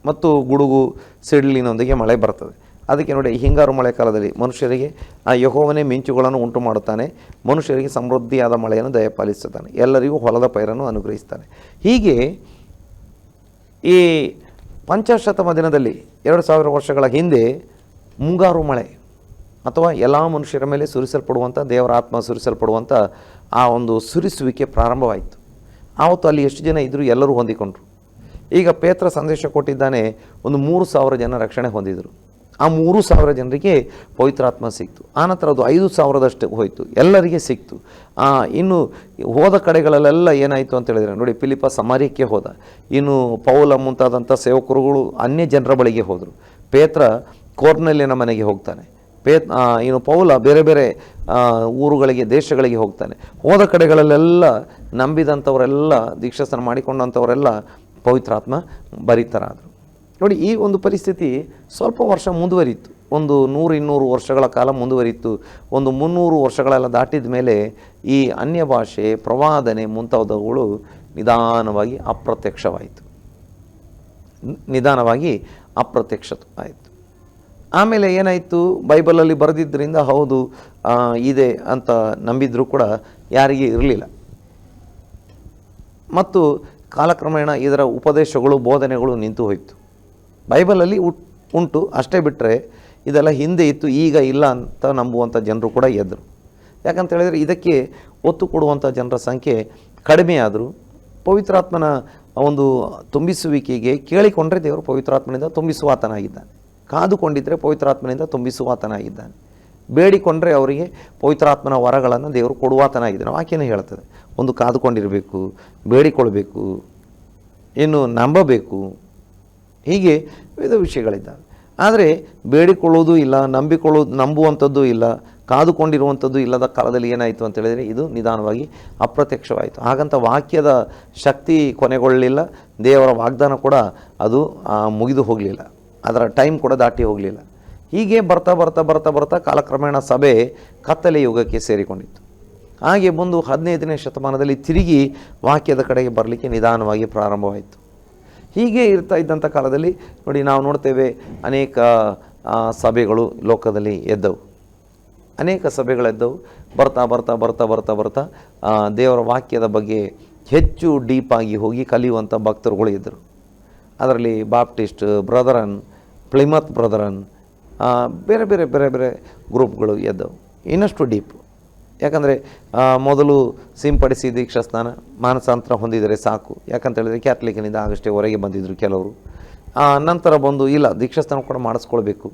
ಮತ್ತು ಗುಡುಗು, ಸಿಡಿಲಿನೊಂದಿಗೆ ಮಳೆ ಬರ್ತದೆ. ಅದಕ್ಕೆ ನೋಡಿ, ಹಿಂಗಾರು ಮಳೆ ಕಾಲದಲ್ಲಿ ಮನುಷ್ಯರಿಗೆ, ಆ, ಯಹೋವನೇ ಮಿಂಚುಗಳನ್ನು ಉಂಟು ಮಾಡುತ್ತಾನೆ. ಮನುಷ್ಯರಿಗೆ ಸಮೃದ್ಧಿಯಾದ ಮಳೆಯನ್ನು ದಯಪಾಲಿಸುತ್ತಾನೆ. ಎಲ್ಲರಿಗೂ ಹೊಲದ ಪೈರನ್ನು ಅನುಗ್ರಹಿಸ್ತಾನೆ. ಹೀಗೆ ಈ ಪಂಚಾಶತಮ ದಿನದಲ್ಲಿ ಎರಡು ಸಾವಿರ ವರ್ಷಗಳ ಹಿಂದೆ ಮುಂಗಾರು ಮಳೆ ಅಥವಾ ಎಲ್ಲ ಮನುಷ್ಯರ ಮೇಲೆ ಸುರಿಸಲ್ಪಡುವಂಥ ದೇವರ ಆತ್ಮ ಸುರಿಸಲ್ಪಡುವಂಥ ಆ ಒಂದು ಸುರಿಸುವಿಕೆ ಪ್ರಾರಂಭವಾಯಿತು. ಆವತ್ತು ಅಲ್ಲಿ ಎಷ್ಟು ಜನ ಇದ್ದರೂ ಎಲ್ಲರೂ ಹೊಂದಿಕೊಂಡ್ರು. ಈಗ ಪೇತ್ರ ಸಂದೇಶ ಕೊಟ್ಟಿದ್ದಾನೆ, ಒಂದು ಮೂರು ಸಾವಿರ ಜನ ರಕ್ಷಣೆ ಹೊಂದಿದರು. ಆ ಮೂರು ಸಾವಿರ ಜನರಿಗೆ ಪವಿತ್ರಾತ್ಮ ಸಿಕ್ತು. ಆನಂತರ ಅದು ಐದು ಸಾವಿರದಷ್ಟು ಹೋಯಿತು. ಎಲ್ಲರಿಗೆ ಸಿಕ್ತು. ಇನ್ನು ಹೋದ ಕಡೆಗಳಲ್ಲೆಲ್ಲ ಏನಾಯಿತು ಅಂತ ಹೇಳಿದರೆ, ನೋಡಿ ಫಿಲಿಪ ಸಮಾರಿಯಕ್ಕೆ ಹೋದ. ಇನ್ನು ಪೌಲ ಮುಂತಾದಂಥ ಸೇವಕರುಗಳು ಅನ್ಯ ಜನರ ಬಳಿಗೆ ಹೋದರು. ಪೇತ್ರ ಕೋರ್ನಲ್ಲಿನ ಮನೆಗೆ ಹೋಗ್ತಾನೆ. ಪೇತ್ ಇನ್ನು ಪೌಲ ಬೇರೆ ಬೇರೆ ಊರುಗಳಿಗೆ, ದೇಶಗಳಿಗೆ ಹೋಗ್ತಾನೆ. ಹೋದ ಕಡೆಗಳಲ್ಲೆಲ್ಲ ನಂಬಿದಂಥವರೆಲ್ಲ, ದೀಕ್ಷಾಸ್ನಾನ ಮಾಡಿಕೊಂಡಂಥವರೆಲ್ಲ ಪವಿತ್ರಾತ್ಮ ಭರಿತರಾದರು. ನೋಡಿ, ಈ ಒಂದು ಪರಿಸ್ಥಿತಿ ಸ್ವಲ್ಪ ವರ್ಷ ಮುಂದುವರಿಯಿತು. ಒಂದು ನೂರು ಇನ್ನೂರು ವರ್ಷಗಳ ಕಾಲ ಮುಂದುವರಿಯಿತು. ಒಂದು ಮುನ್ನೂರು ವರ್ಷಗಳೆಲ್ಲ ದಾಟಿದ ಮೇಲೆ ಈ ಅನ್ಯ ಭಾಷೆ, ಪ್ರವಾದನೆ ಮುಂತಾದವುಗಳು ನಿಧಾನವಾಗಿ ಅಪ್ರತ್ಯಕ್ಷವಾಯಿತು. ನಿಧಾನವಾಗಿ ಅಪ್ರತ್ಯಕ್ಷ ಆಯಿತು ಆಮೇಲೆ ಏನಾಯಿತು? ಬೈಬಲಲ್ಲಿ ಬರೆದಿದ್ದರಿಂದ ಹೌದು ಇದೆ ಅಂತ ನಂಬಿದ್ರು ಕೂಡ ಯಾರಿಗೆ ಇರಲಿಲ್ಲ. ಮತ್ತು ಕಾಲಕ್ರಮೇಣ ಇದರ ಉಪದೇಶಗಳು, ಬೋಧನೆಗಳು ನಿಂತು ಹೋಯಿತು. ಬೈಬಲಲ್ಲಿ ಉಟ್. ಅಷ್ಟೇ ಬಿಟ್ಟರೆ ಇದೆಲ್ಲ ಹಿಂದೆ ಇತ್ತು, ಈಗ ಇಲ್ಲ ಅಂತ ನಂಬುವಂಥ ಜನರು ಕೂಡ ಎದ್ದರು ಯಾಕಂತ ಹೇಳಿದರೆ ಇದಕ್ಕೆ ಒತ್ತು ಕೊಡುವಂಥ ಜನರ ಸಂಖ್ಯೆ ಕಡಿಮೆ ಆದರೂ. ಪವಿತ್ರಾತ್ಮನ ಒಂದು ತುಂಬಿಸುವಿಕೆಗೆ ಕೇಳಿಕೊಂಡ್ರೆ ದೇವರು ಪವಿತ್ರಾತ್ಮನಿಂದ ತುಂಬಿಸುವಾತನಾಗಿದ್ದಾನೆ. ಕಾದುಕೊಂಡಿದ್ದರೆ ಪವಿತ್ರಾತ್ಮನಿಂದ ತುಂಬಿಸುವಾತನಾಗಿದ್ದಾನೆ. ಬೇಡಿಕೊಂಡ್ರೆ ಅವರಿಗೆ ಪವಿತ್ರಾತ್ಮನ ವರಗಳನ್ನು ದೇವರು ಕೊಡುವಾತನಾಗಿದ್ದಾನೆ. ವಾಕ್ಯನೇ ಹೇಳ್ತದೆ? ಒಂದು ಕಾದುಕೊಂಡಿರಬೇಕು ಬೇಡಿಕೊಳ್ಬೇಕು ಇನ್ನು ನಂಬಬೇಕು. ಹೀಗೆ ವಿವಿಧ ವಿಷಯಗಳಿದ್ದಾವೆ. ಆದರೆ ಬೇಡಿಕೊಳ್ಳೋದು ಇಲ್ಲ ನಂಬಿಕೊಳ್ಳೋದು ನಂಬುವಂಥದ್ದು ಇಲ್ಲ, ಕಾದುಕೊಂಡಿರುವಂಥದ್ದು ಇಲ್ಲದ ಕಾಲದಲ್ಲಿ ಏನಾಯಿತು ಅಂತ ಹೇಳಿದರೆ ಇದು ನಿಧಾನವಾಗಿ ಅಪ್ರತ್ಯಕ್ಷವಾಯಿತು. ಹಾಗಂತ ವಾಕ್ಯದ ಶಕ್ತಿ ಕೊನೆಗೊಳ್ಳಲಿಲ್ಲ, ದೇವರ ವಾಗ್ದಾನ ಕೂಡ ಅದು ಮುಗಿದು ಹೋಗಲಿಲ್ಲ. ಅದರ ಟೈಮ್ ಕೂಡ ದಾಟಿ ಹೋಗಲಿಲ್ಲ. ಹೀಗೆ ಬರ್ತಾ ಬರ್ತಾ ಬರ್ತಾ ಬರ್ತಾ ಕಾಲಕ್ರಮೇಣ ಸಭೆ ಕತ್ತಲೆ ಯುಗಕ್ಕೆ ಸೇರಿಕೊಂಡಿತ್ತು. ಹಾಗೆ ಬಂದು ಹದಿನೈದನೇ ಶತಮಾನದಲ್ಲಿ ತಿರುಗಿ ವಾಕ್ಯದ ಕಡೆಗೆ ಬರಲಿಕ್ಕೆ ನಿಧಾನವಾಗಿ ಪ್ರಾರಂಭವಾಯಿತು. ಹೀಗೆ ಇರ್ತಾ ಇದ್ದಂಥ ಕಾಲದಲ್ಲಿ ನೋಡಿ ನಾವು ನೋಡ್ತೇವೆ ಅನೇಕ ಸಭೆಗಳು ಲೋಕದಲ್ಲಿ ಎದ್ದವು. ಅನೇಕ ಸಭೆಗಳೆದ್ದವು. ಬರ್ತಾ ಬರ್ತಾ ಬರ್ತಾ ಬರ್ತಾ ಬರ್ತಾ ದೇವರ ವಾಕ್ಯದ ಬಗ್ಗೆ ಹೆಚ್ಚು ಡೀಪಾಗಿ ಹೋಗಿ ಕಲಿಯುವಂಥ ಭಕ್ತರುಗಳು ಇದ್ದರು. ಅದರಲ್ಲಿ ಬಾಪ್ಟಿಸ್ಟ್ ಬ್ರದರನ್, ಪ್ಲಿಮತ್ ಬ್ರದರನ್ ಬೇರೆ ಬೇರೆ ಬೇರೆ ಬೇರೆ ಗ್ರೂಪ್ಗಳು ಎದ್ದವು. ಇನ್ನಷ್ಟು ಡೀಪ್. ಯಾಕಂದರೆ ಮೊದಲು ಸಿಂಪಡಿಸಿ ದೀಕ್ಷಾ ಸ್ನಾನ, ಮಾನಸಾಂತರ ಹೊಂದಿದರೆ ಸಾಕು. ಯಾಕಂತ ಹೇಳಿದರೆ ಕ್ಯಾಥಲಿಕ್ನಿಂದ ಆಗಷ್ಟೇ ಹೊರಗೆ ಬಂದಿದ್ದರು ಕೆಲವರು. ನಂತರ ಬಂದು, ಇಲ್ಲ, ದೀಕ್ಷಾ ಸ್ನಾನ ಕೂಡ ಮಾಡಿಸ್ಕೊಳ್ಬೇಕು.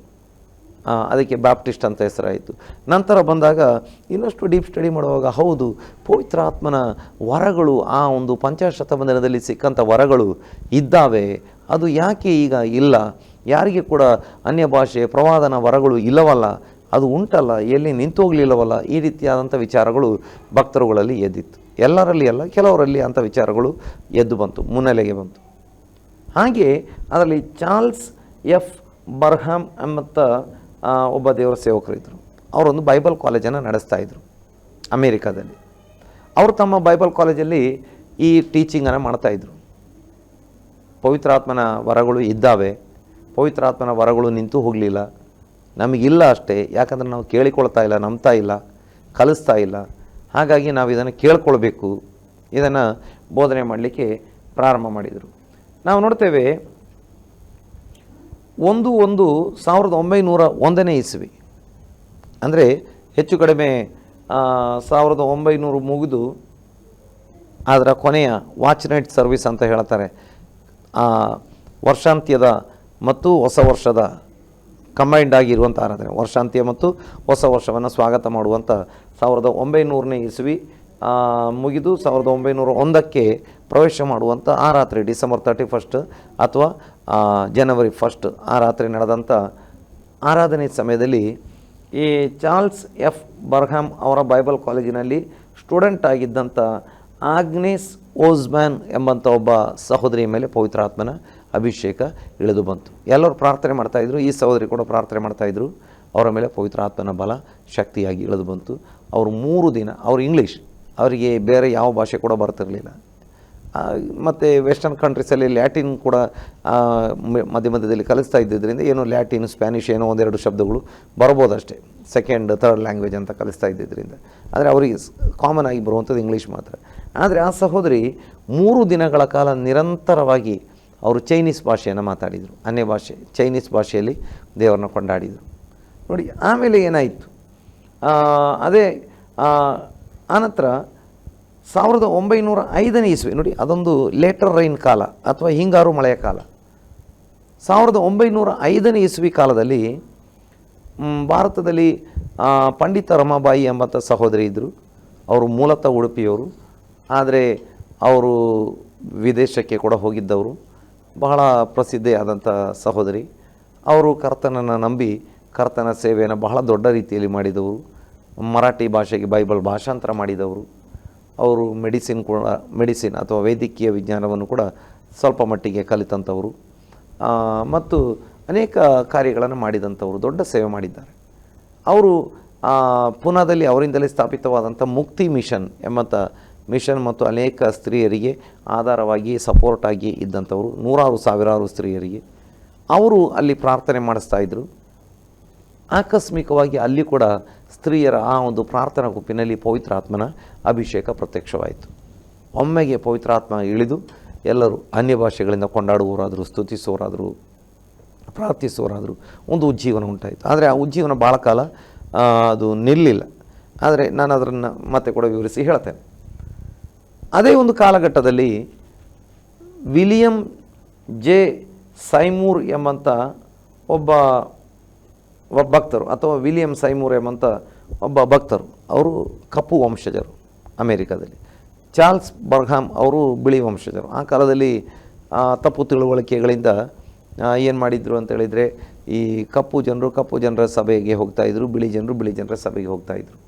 ಅದಕ್ಕೆ ಬ್ಯಾಪ್ಟಿಸ್ಟ್ ಅಂತ ಹೆಸರಾಯಿತು. ನಂತರ ಬಂದಾಗ, ಇನ್ನಷ್ಟು ಡೀಪ್ ಸ್ಟಡಿ ಮಾಡುವಾಗ, ಹೌದು ಪವಿತ್ರಾತ್ಮನ ವರಗಳು, ಆ ಒಂದು ಪಂಚಾಶತಮಂದಿರದಲ್ಲಿ ಸಿಕ್ಕಂಥ ವರಗಳು ಇದ್ದಾವೆ. ಅದು ಯಾಕೆ ಈಗ ಇಲ್ಲ? ಯಾರಿಗೆ ಕೂಡ ಅನ್ಯ ಭಾಷೆ ಪ್ರವಾದನ ವರಗಳು ಇಲ್ಲವಲ್ಲ? ಅದು ಉಂಟಲ್ಲ, ಎಲ್ಲಿ ನಿಂತು ಹೋಗಲಿಲ್ಲವಲ್ಲ, ಈ ರೀತಿಯಾದಂಥ ವಿಚಾರಗಳು ಭಕ್ತರುಗಳಲ್ಲಿ ಎದ್ದಿತ್ತು. ಎಲ್ಲರಲ್ಲಿ ಅಲ್ಲ, ಕೆಲವರಲ್ಲಿ ಅಂಥ ವಿಚಾರಗಳು ಎದ್ದು ಬಂತು, ಮುನ್ನೆಲೆಗೆ ಬಂತು. ಹಾಗೆ ಅದರಲ್ಲಿ ಚಾರ್ಲ್ಸ್ ಎಫ್. ಬರ್ಹಮ್ ಎಂಬತ್ತ ಒಬ್ಬ ದೇವರ ಸೇವಕರಿದ್ದರು ಅವರೊಂದು ಬೈಬಲ್ ಕಾಲೇಜನ್ನು ನಡೆಸ್ತಾ ಇದ್ದರು ಅಮೇರಿಕಾದಲ್ಲಿ. ಅವರು ತಮ್ಮ ಬೈಬಲ್ ಕಾಲೇಜಲ್ಲಿ ಈ ಟೀಚಿಂಗನ್ನು ಮಾಡ್ತಾಯಿದ್ರು ಪವಿತ್ರಾತ್ಮನ ವರಗಳು ಇದ್ದಾವೆ, ಪವಿತ್ರಾತ್ಮನ ವರಗಳು ನಿಂತು ಹೋಗಲಿಲ್ಲ. ನಮಗಿಲ್ಲ ಅಷ್ಟೇ, ಯಾಕಂದರೆ ನಾವು ಕೇಳಿಕೊಳ್ತಾ ಇಲ್ಲ, ನಂಬ್ತಾ ಇಲ್ಲ, ಕಲಿಸ್ತಾ ಇಲ್ಲ. ಹಾಗಾಗಿ ನಾವು ಇದನ್ನು ಕೇಳ್ಕೊಳ್ಬೇಕು. ಇದನ್ನು ಬೋಧನೆ ಮಾಡಲಿಕ್ಕೆ ಪ್ರಾರಂಭ ಮಾಡಿದರು. ನಾವು ನೋಡ್ತೇವೆ, ಒಂದು ಒಂದು ಸಾವಿರದ ಒಂಬೈನೂರ ಒಂದನೇ ಇಸ್ವಿ. ಅಂದರೆ ಹೆಚ್ಚು ಕಡಿಮೆ ಸಾವಿರದ ಒಂಬೈನೂರು ಮುಗಿದು ಅದರ ಕೊನೆಯ ವಾಚ್ ನೈಟ್ ಸರ್ವಿಸ್ ಅಂತ ಹೇಳ್ತಾರೆ. ವರ್ಷಾಂತ್ಯದ ಮತ್ತು ಹೊಸ ವರ್ಷದ ಕಂಬೈಂಡ್ ಆಗಿರುವಂಥ ಆರಾಧನೆ. ವರ್ಷಾಂತ್ಯ ಮತ್ತು ಹೊಸ ವರ್ಷವನ್ನು ಸ್ವಾಗತ ಮಾಡುವಂಥ ಸಾವಿರದ ಒಂಬೈನೂರನೇ ಇಸ್ವಿ ಮುಗಿದು ಸಾವಿರದ ಒಂಬೈನೂರ ಒಂದಕ್ಕೆ ಪ್ರವೇಶ ಮಾಡುವಂಥ ಆ ರಾತ್ರಿ ಡಿಸೆಂಬರ್ ತರ್ಟಿ ಫಸ್ಟ್ ಅಥವಾ ಜನವರಿ ಫಸ್ಟ್ ಆ ರಾತ್ರಿ ನಡೆದಂಥ ಆರಾಧನೆ ಸಮಯದಲ್ಲಿ ಈ ಚಾರ್ಲ್ಸ್ ಎಫ್. ಬರ್ಹಾಮ್ ಅವರ ಬೈಬಲ್ ಕಾಲೇಜಿನಲ್ಲಿ ಸ್ಟೂಡೆಂಟ್ ಆಗಿದ್ದಂಥ ಆಗ್ನೇಸ್ ಓಸ್ಮ್ಯಾನ್ ಎಂಬಂಥ ಒಬ್ಬ ಸಹೋದರಿಯ ಮೇಲೆ ಪವಿತ್ರಾತ್ಮನ ಅಭಿಷೇಕ ಇಳಿದು ಬಂತು. ಎಲ್ಲರೂ ಪ್ರಾರ್ಥನೆ ಮಾಡ್ತಾಯಿದ್ರು ಈ ಸಹೋದರಿ ಕೂಡ ಪ್ರಾರ್ಥನೆ ಮಾಡ್ತಾಯಿದ್ರು ಅವರ ಮೇಲೆ ಪವಿತ್ರಾತ್ಮನ ಬಲ ಶಕ್ತಿಯಾಗಿ ಇಳಿದು ಬಂತು. ಅವರು ಮೂರು ದಿನ, ಅವರು ಇಂಗ್ಲೀಷ್, ಅವರಿಗೆ ಬೇರೆ ಯಾವ ಭಾಷೆ ಕೂಡ ಬರ್ತಿರಲಿಲ್ಲ. ಮತ್ತು ವೆಸ್ಟರ್ನ್ ಕಂಟ್ರೀಸಲ್ಲಿ ಲ್ಯಾಟಿನ್ ಕೂಡ ಮಧ್ಯ ಮಧ್ಯದಲ್ಲಿ ಕಲಿಸ್ತಾ ಇದ್ದಿದ್ದರಿಂದ ಏನೋ ಲ್ಯಾಟಿನ್ ಸ್ಪ್ಯಾನಿಷ್ ಏನೋ ಒಂದೆರಡು ಶಬ್ದಗಳು ಬರ್ಬೋದಷ್ಟೇ. ಸೆಕೆಂಡ್ ಥರ್ಡ್ ಲ್ಯಾಂಗ್ವೇಜ್ ಅಂತ ಕಲಿಸ್ತಾ ಇದ್ದಿದ್ದರಿಂದ ಆದರೆ ಅವರಿಗೆ ಕಾಮನ್ ಆಗಿ ಬರುವಂಥದ್ದು ಇಂಗ್ಲೀಷ್ ಮಾತ್ರ. ಆದರೆ ಆ ಸಹೋದರಿ ಮೂರು ದಿನಗಳ ಕಾಲ ನಿರಂತರವಾಗಿ ಅವರು ಚೈನೀಸ್ ಭಾಷೆಯನ್ನು ಮಾತಾಡಿದರು. ಅನ್ಯ ಭಾಷೆ, ಚೈನೀಸ್ ಭಾಷೆಯಲ್ಲಿ ದೇವರನ್ನ ಕೊಂಡಾಡಿದರು. ನೋಡಿ, ಆಮೇಲೆ ಏನಾಯಿತು? ಅದೇ ಆನಂತರ ಸಾವಿರದ ಒಂಬೈನೂರ ಐದನೇ ಇಸ್ವಿ, ನೋಡಿ, ಅದೊಂದು ಲೇಟರ್ ರೈನ್ ಕಾಲ ಅಥವಾ ಹಿಂಗಾರು ಮಳೆಯ ಕಾಲ. ಸಾವಿರದ ಒಂಬೈನೂರ ಐದನೇ ಇಸ್ವಿ ಕಾಲದಲ್ಲಿ ಭಾರತದಲ್ಲಿ ಪಂಡಿತ ರಮಾಬಾಯಿ ಎಂಬಂಥ ಸಹೋದರಿ ಇದ್ದರು ಅವರು ಮೂಲತಃ ಉಡುಪಿಯವರು. ಆದರೆ, ಅವರು ವಿದೇಶಕ್ಕೆ ಕೂಡ ಹೋಗಿದ್ದವರು. ಬಹಳ ಪ್ರಸಿದ್ಧಿಯಾದಂಥ ಸಹೋದರಿ. ಅವರು ಕರ್ತನನ್ನು ನಂಬಿ ಕರ್ತನ ಸೇವೆಯನ್ನು ಬಹಳ ದೊಡ್ಡ ರೀತಿಯಲ್ಲಿ ಮಾಡಿದವರು. ಮರಾಠಿ ಭಾಷೆಗೆ ಬೈಬಲ್ ಭಾಷಾಂತರ ಮಾಡಿದವರು. ಅವರು ಮೆಡಿಸಿನ್ ಕೂಡ, ಮೆಡಿಸಿನ್ ಅಥವಾ ವೈದ್ಯಕೀಯ ವಿಜ್ಞಾನವನ್ನು ಕೂಡ ಸ್ವಲ್ಪ ಮಟ್ಟಿಗೆ ಕಲಿತಂಥವರು. ಮತ್ತು ಅನೇಕ ಕಾರ್ಯಗಳನ್ನು ಮಾಡಿದಂಥವರು, ದೊಡ್ಡ ಸೇವೆ ಮಾಡಿದ್ದಾರೆ. ಅವರು ಪೂನಾದಲ್ಲಿ ಅವರಿಂದಲೇ ಸ್ಥಾಪಿತವಾದಂಥ ಮುಕ್ತಿ ಮಿಷನ್ ಎಂಬಂಥ ಮಿಷನ್ ಮತ್ತು ಅನೇಕ ಸ್ತ್ರೀಯರಿಗೆ ಆಧಾರವಾಗಿ ಸಪೋರ್ಟ್ ಆಗಿ ಇದ್ದಂಥವರು, ನೂರಾರು ಸಾವಿರಾರು ಸ್ತ್ರೀಯರಿಗೆ ಅವರು ಅಲ್ಲಿ ಪ್ರಾರ್ಥನೆ ಮಾಡಿಸ್ತಾ ಇದ್ದರು ಆಕಸ್ಮಿಕವಾಗಿ ಅಲ್ಲಿ ಕೂಡ ಸ್ತ್ರೀಯರ ಆ ಒಂದು ಪ್ರಾರ್ಥನಾ ಗುಂಪಿನಲ್ಲಿ ಪವಿತ್ರಾತ್ಮನ ಅಭಿಷೇಕ ಪ್ರತ್ಯಕ್ಷವಾಯಿತು. ಒಮ್ಮೆಗೆ ಪವಿತ್ರಾತ್ಮ ಇಳಿದು ಎಲ್ಲರೂ ಅನ್ಯ ಭಾಷೆಗಳಿಂದ ಕೊಂಡಾಡುವವರಾದರು, ಸ್ತುತಿಸುವವರಾದರು, ಪ್ರಾರ್ಥಿಸುವವರಾದರು ಒಂದು ಉಜ್ಜೀವನ ಉಂಟಾಯಿತು. ಆದರೆ ಆ ಉಜ್ಜೀವನ ಭಾಳ ಕಾಲ ಅದು ನಿಲ್ಲಿಲ್ಲ. ಆದರೆ ನಾನು ಅದನ್ನು ಮತ್ತೆ ಕೂಡ ವಿವರಿಸಿ ಹೇಳ್ತೇನೆ. ಅದೇ ಒಂದು ಕಾಲಘಟ್ಟದಲ್ಲಿ ವಿಲಿಯಂ ಜೆ ಸೈಮೂರ್ ಎಂಬಂಥ ಒಬ್ಬ ಒಬ್ಬ ಭಕ್ತರು ಅಥವಾ ವಿಲಿಯಂ ಸೈಮೂರ್ ಎಂಬಂಥ ಒಬ್ಬ ಭಕ್ತರು ಅವರು ಕಪ್ಪು ವಂಶಜರು ಅಮೇರಿಕಾದಲ್ಲಿ. ಚಾರ್ಲ್ಸ್ ಬರ್ಹಾಮ್ ಅವರು ಬಿಳಿ ವಂಶಜರು. ಆ ಕಾಲದಲ್ಲಿ ತಪ್ಪು ತಿಳುವಳಿಕೆಗಳಿಂದ ಏನು ಮಾಡಿದ್ರು ಅಂತ ಹೇಳಿದರೆ ಈ ಕಪ್ಪು ಜನರು ಕಪ್ಪು ಜನರ ಸಭೆಗೆ ಹೋಗ್ತಾಯಿದ್ರು ಬಿಳಿ ಜನರು ಬಿಳಿ ಜನರ ಸಭೆಗೆ ಹೋಗ್ತಾ ಇದ್ರು. ಆ,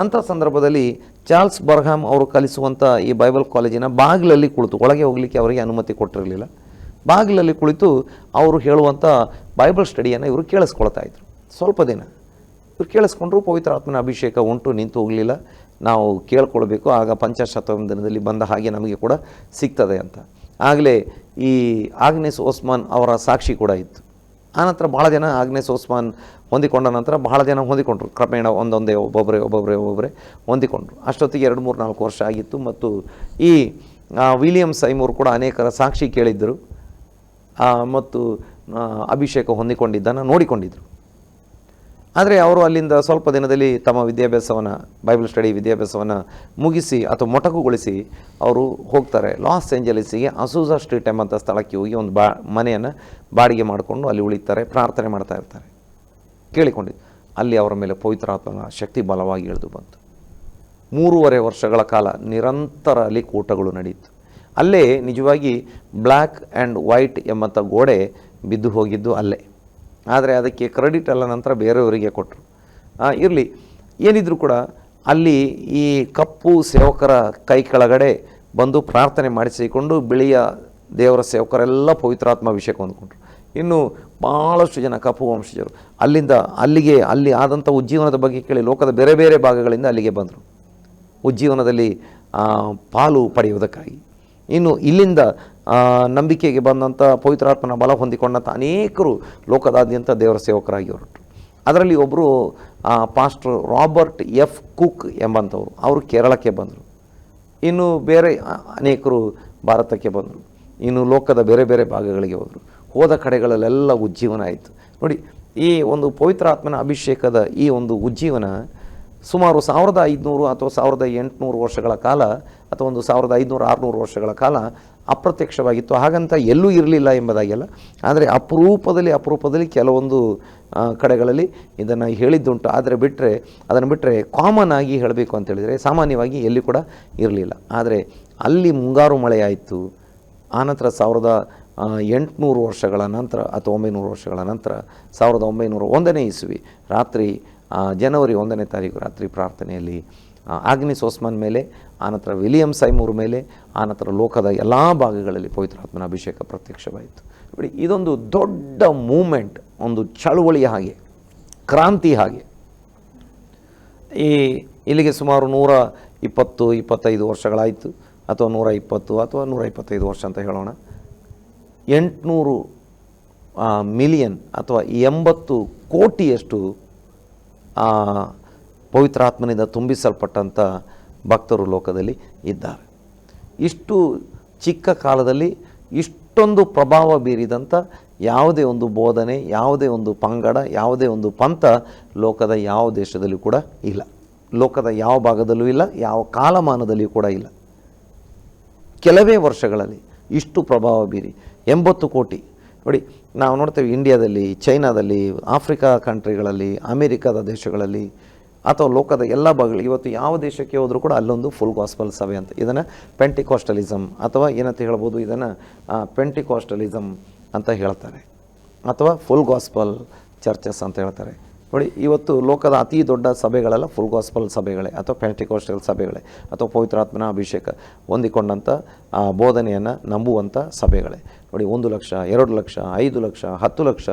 ಅಂಥ ಸಂದರ್ಭದಲ್ಲಿ ಚಾರ್ಲ್ಸ್ ಬರ್ಹಾಮ್ ಅವರು ಕಲಿಸುವಂಥ ಈ ಬೈಬಲ್ ಕಾಲೇಜಿನ ಬಾಗಿಲಲ್ಲಿ ಕುಳಿತು, ಒಳಗೆ ಹೋಗಲಿಕ್ಕೆ ಅವರಿಗೆ ಅನುಮತಿ ಕೊಟ್ಟಿರಲಿಲ್ಲ. ಬಾಗಿಲಲ್ಲಿ ಕುಳಿತು ಅವರು ಹೇಳುವಂಥ ಬೈಬಲ್ ಸ್ಟಡಿಯನ್ನು ಇವರು ಕೇಳಿಸ್ಕೊಳ್ತಾ ಇದ್ರು. ಸ್ವಲ್ಪ ದಿನ. ಇವ್ರು ಕೇಳಿಸ್ಕೊಂಡ್ರು, ಪವಿತ್ರ ಆತ್ಮನ ಅಭಿಷೇಕ ಉಂಟು, ನಿಂತು ಹೋಗಲಿಲ್ಲ. ನಾವು ಕೇಳ್ಕೊಳ್ಬೇಕು, ಆಗ ಪಂಚಾಶತಮ ದಿನದಲ್ಲಿ ಬಂದ ಹಾಗೆ ನಮಗೆ ಕೂಡ ಸಿಗ್ತದೆ ಅಂತ. ಆಗಲೇ ಈ ಆಗ್ನೆಸ್ ಓಸ್ಮಾನ್ ಅವರ ಸಾಕ್ಷಿ ಕೂಡ ಇತ್ತು. ಆನಂತರ ಭಾಳ ಜನ ಆಗ್ನೆಸ್ ಓಸ್ಮಾನ್ ಹೊಂದಿಕೊಂಡ ನಂತರ ಬಹಳ ಜನ ಹೊಂದಿಕೊಂಡ್ರು. ಕ್ರಮೇಣ ಒಂದೊಂದೇ ಒಬ್ಬೊಬ್ಬರೇ ಒಬ್ಬೊಬ್ಬರೇ ಒಬ್ಬೊಬ್ಬರೇ ಹೊಂದಿಕೊಂಡ್ರು. ಅಷ್ಟೊತ್ತಿಗೆ ಎರಡು ಮೂರು ನಾಲ್ಕು ವರ್ಷ ಆಗಿತ್ತು ಮತ್ತು ಈ ವಿಲಿಯಮ್ ವಿಲಿಯಂ ಸೈಮೂರ್ ಕೂಡ ಅನೇಕರ ಸಾಕ್ಷಿ ಕೇಳಿದ್ದರು. ಮತ್ತು ಅಭಿಷೇಕ ಹೊಂದಿಕೊಂಡಿದ್ದನ್ನು ನೋಡಿಕೊಂಡಿದ್ದರು ಆದರೆ ಅವರು ಅಲ್ಲಿಂದ ಸ್ವಲ್ಪ ದಿನದಲ್ಲಿ ತಮ್ಮ ವಿದ್ಯಾಭ್ಯಾಸವನ್ನು ಬೈಬಲ್ ಸ್ಟಡಿ ವಿದ್ಯಾಭ್ಯಾಸವನ್ನು ಮುಗಿಸಿ ಅಥವಾ ಮೊಟಕುಗೊಳಿಸಿ ಅವರು ಹೋಗ್ತಾರೆ. ಲಾಸ್ ಏಂಜಲೀಸಿಗೆ ಅಸೂಸಾ ಸ್ಟ್ರೀಟ್ ಎಂಬಂಥ ಸ್ಥಳಕ್ಕೆ ಹೋಗಿ ಒಂದು ಬಾ, ಮನೆಯನ್ನು ಬಾಡಿಗೆ ಮಾಡಿಕೊಂಡು ಅಲ್ಲಿ ಉಳಿತಾರೆ, ಪ್ರಾರ್ಥನೆ ಮಾಡ್ತಾ ಇರ್ತಾರೆ. ಕೇಳಿಕೊಂಡಿದ್ದು ಅಲ್ಲಿ ಅವರ ಮೇಲೆ ಪವಿತ್ರಾತ್ಮನ ಶಕ್ತಿ ಬಲವಾಗಿ ಇಳಿದು ಬಂತು. ಮೂರುವರೆ ವರ್ಷಗಳ ಕಾಲ ನಿರಂತರ ಅಲ್ಲಿ ಕೂಟಗಳು ನಡೆಯಿತು ಅಲ್ಲೇ ನಿಜವಾಗಿ ಬ್ಲ್ಯಾಕ್ ಆ್ಯಂಡ್ ವೈಟ್ ಎಂಬಂಥ ಗೋಡೆ ಬಿದ್ದು ಹೋಗಿದ್ದು ಅಲ್ಲೇ. ಆದರೆ ಅದಕ್ಕೆ ಕ್ರೆಡಿಟ್ ಎಲ್ಲ ನಂತರ ಬೇರೆಯವರಿಗೆ ಕೊಟ್ಟರು ಇರಲಿ. ಏನಿದ್ರು ಕೂಡ ಅಲ್ಲಿ ಈ ಕಪ್ಪು ಸೇವಕರ ಕೈ ಕೆಳಗಡೆ ಬಂದು ಪ್ರಾರ್ಥನೆ ಮಾಡಿಸಿಕೊಂಡು ಬಿಳಿಯ ದೇವರ ಸೇವಕರೆಲ್ಲ ಪವಿತ್ರಾತ್ಮ ಅಭಿಷೇಕ ಹೊಂದ್ಕೊಂಡ್ರು. ಇನ್ನು ಭಾಳಷ್ಟು ಜನ ಕಪ್ಪು ವಂಶಜರು ಅಲ್ಲಿಂದ ಅಲ್ಲಿಗೆ, ಅಲ್ಲಿ ಆದಂಥ ಉಜ್ಜೀವನದ ಬಗ್ಗೆ ಕೇಳಿ ಲೋಕದ ಬೇರೆ ಬೇರೆ ಭಾಗಗಳಿಂದ ಅಲ್ಲಿಗೆ ಬಂದರು. ಉಜ್ಜೀವನದಲ್ಲಿ ಪಾಲು ಪಡೆಯುವುದಕ್ಕಾಗಿ. ಇನ್ನು ಇಲ್ಲಿಂದ ನಂಬಿಕೆಗೆ ಬಂದಂಥ ಪವಿತ್ರಾತ್ಮನ ಬಲ ಹೊಂದಿಕೊಂಡಂಥ ಅನೇಕರು ಲೋಕದಾದ್ಯಂತ ದೇವರ ಸೇವಕರಾಗಿ ಹೊರಟರು. ಅದರಲ್ಲಿ ಒಬ್ಬರು ಪಾಸ್ಟರ್ ರಾಬರ್ಟ್ ಎಫ್. ಕುಕ್ ಎಂಬಂಥವ್ರು ಅವರು ಕೇರಳಕ್ಕೆ ಬಂದರು. ಇನ್ನು ಬೇರೆ ಅನೇಕರು ಭಾರತಕ್ಕೆ ಬಂದರು. ಇನ್ನು ಲೋಕದ ಬೇರೆ ಬೇರೆ ಭಾಗಗಳಿಗೆ ಹೋದರು. ಹೋದ ಕಡೆಗಳಲ್ಲೆಲ್ಲ ಉಜ್ಜೀವನ ಆಯಿತು. ನೋಡಿ, ಈ ಒಂದು ಪವಿತ್ರಾತ್ಮನ ಅಭಿಷೇಕದ ಈ ಒಂದು ಉಜ್ಜೀವನ ಸುಮಾರು ಸಾವಿರದ ಐದುನೂರು ಅಥವಾ ಸಾವಿರದ ಎಂಟುನೂರು ವರ್ಷಗಳ ಕಾಲ ಅಥವಾ ಒಂದು ಸಾವಿರದ ಐದುನೂರು ಆರುನೂರು ವರ್ಷಗಳ ಕಾಲ ಅಪ್ರತ್ಯಕ್ಷವಾಗಿತ್ತು. ಹಾಗಂತ ಎಲ್ಲೂ ಇರಲಿಲ್ಲ ಎಂಬುದಾಗಿಲ್ಲ. ಆದರೆ ಅಪರೂಪದಲ್ಲಿ ಅಪರೂಪದಲ್ಲಿ ಕೆಲವೊಂದು ಕಡೆಗಳಲ್ಲಿ ಇದನ್ನು ಹೇಳಿದ್ದುಂಟು. ಆದರೆ ಬಿಟ್ಟರೆ ಅದನ್ನು ಬಿಟ್ಟರೆ ಕಾಮನ್ ಆಗಿ ಹೇಳಬೇಕು ಅಂತ ಹೇಳಿದರೆ ಸಾಮಾನ್ಯವಾಗಿ ಎಲ್ಲಿ ಕೂಡ ಇರಲಿಲ್ಲ. ಆದರೆ ಅಲ್ಲಿ ಮುಂಗಾರು ಮಳೆಯಾಯಿತು. ಆನಂತರ ಸಾವಿರದ ಎಂಟುನೂರು ವರ್ಷಗಳ ನಂತರ ಅಥವಾ ಒಂಬೈನೂರು ವರ್ಷಗಳ ನಂತರ ಸಾವಿರದ ಒಂಬೈನೂರ ಒಂದನೇ ಇಸ್ವಿ ರಾತ್ರಿ ಜನವರಿ ಒಂದನೇ ತಾರೀಕು ರಾತ್ರಿ ಪ್ರಾರ್ಥನೆಯಲ್ಲಿ ಆಗ್ನಿ ಆಗ್ನಿಸ್ ಓಸ್ಮಾನ್ ಮೇಲೆ, ಆನಂತರ ವಿಲಿಯಂ ಸೈಮೂರ್ ಮೇಲೆ, ಆನಂತರ ಲೋಕದ ಎಲ್ಲ ಭಾಗಗಳಲ್ಲಿ ಪವಿತ್ರಾತ್ಮನ ಅಭಿಷೇಕ ಪ್ರತ್ಯಕ್ಷವಾಯಿತು. ನೋಡಿ, ಇದೊಂದು ದೊಡ್ಡ ಮೂಮೆಂಟ್, ಒಂದು ಚಳುವಳಿಯ ಹಾಗೆ, ಕ್ರಾಂತಿ ಹಾಗೆ. ಈ ಇಲ್ಲಿಗೆ ಸುಮಾರು ನೂರ ಇಪ್ಪತ್ತು, ಇಪ್ಪತ್ತೈದು ವರ್ಷಗಳಾಯಿತು, ಅಥವಾ ನೂರ ಇಪ್ಪತ್ತು, ಅಥವಾ ನೂರ ಇಪ್ಪತ್ತೈದು ವರ್ಷ ಅಂತ ಹೇಳೋಣ. ಎಂಟುನೂರು ಮಿಲಿಯನ್ ಅಥವಾ ಎಂಬತ್ತು ಕೋಟಿಯಷ್ಟು ಆ, ಪವಿತ್ರಾತ್ಮನಿಂದ ತುಂಬಿಸಲ್ಪಟ್ಟಂಥ ಭಕ್ತರು ಲೋಕದಲ್ಲಿ ಇದ್ದಾರೆ. ಇಷ್ಟು ಚಿಕ್ಕ ಕಾಲದಲ್ಲಿ ಇಷ್ಟೊಂದು ಪ್ರಭಾವ ಬೀರಿದಂಥ ಯಾವುದೇ ಒಂದು ಬೋಧನೆ ಯಾವುದೇ ಒಂದು ಪಂಗಡ ಯಾವುದೇ ಒಂದು ಪಂಥ ಲೋಕದ ಯಾವ ದೇಶದಲ್ಲೂ ಕೂಡ ಇಲ್ಲ. ಲೋಕದ ಯಾವ ಭಾಗದಲ್ಲೂ ಇಲ್ಲ ಯಾವ ಕಾಲಮಾನದಲ್ಲಿ ಕೂಡ ಇಲ್ಲ. ಕೆಲವೇ ವರ್ಷಗಳಲ್ಲಿ ಇಷ್ಟು ಪ್ರಭಾವ ಬೀರಿ ಎಂಬತ್ತು ಕೋಟಿ ನೋಡಿ, ನಾವು ನೋಡ್ತೇವೆ ಇಂಡಿಯಾದಲ್ಲಿ ಚೈನಾದಲ್ಲಿ ಆಫ್ರಿಕಾ ಕಂಟ್ರಿಗಳಲ್ಲಿ ಅಮೇರಿಕಾದ ದೇಶಗಳಲ್ಲಿ, ಅಥವಾ ಲೋಕದ ಎಲ್ಲ ಭಾಗಗಳು ಇವತ್ತು ಯಾವ ದೇಶಕ್ಕೆ ಹೋದರೂ ಕೂಡ ಅಲ್ಲೊಂದು ಫುಲ್ ಗಾಸ್ಪಲ್ ಸಭೆ ಅಂತ. ಇದನ್ನು ಪೆಂಟಿಕಾಸ್ಟಲಿಸಮ್ ಅಥವಾ ಏನಂತ ಹೇಳ್ಬೋದು, ಇದನ್ನು ಪೆಂಟಿಕಾಸ್ಟಲಿಸಮ್ ಅಂತ ಹೇಳ್ತಾರೆ. ಅಥವಾ ಫುಲ್ ಗಾಸ್ಪಲ್ ಚರ್ಚಸ್ ಅಂತ ಹೇಳ್ತಾರೆ. ನೋಡಿ, ಇವತ್ತು ಲೋಕದ ಅತಿ ದೊಡ್ಡ ಸಭೆಗಳೆಲ್ಲ ಫುಲ್ ಗಾಸ್ಪಲ್ ಸಭೆಗಳೇ, ಅಥವಾ ಪೆಂಟಿಕಾಸ್ಟಲ್ ಸಭೆಗಳೇ, ಅಥವಾ ಪವಿತ್ರಾತ್ಮನ ಅಭಿಷೇಕ ಹೊಂದಿಕೊಂಡಂಥ ಬೋಧನೆಯನ್ನು ನಂಬುವಂಥ ಸಭೆಗಳೇ. ನೋಡಿ, ಒಂದು ಲಕ್ಷ, ಎರಡು ಲಕ್ಷ, ಐದು ಲಕ್ಷ, ಹತ್ತು ಲಕ್ಷ,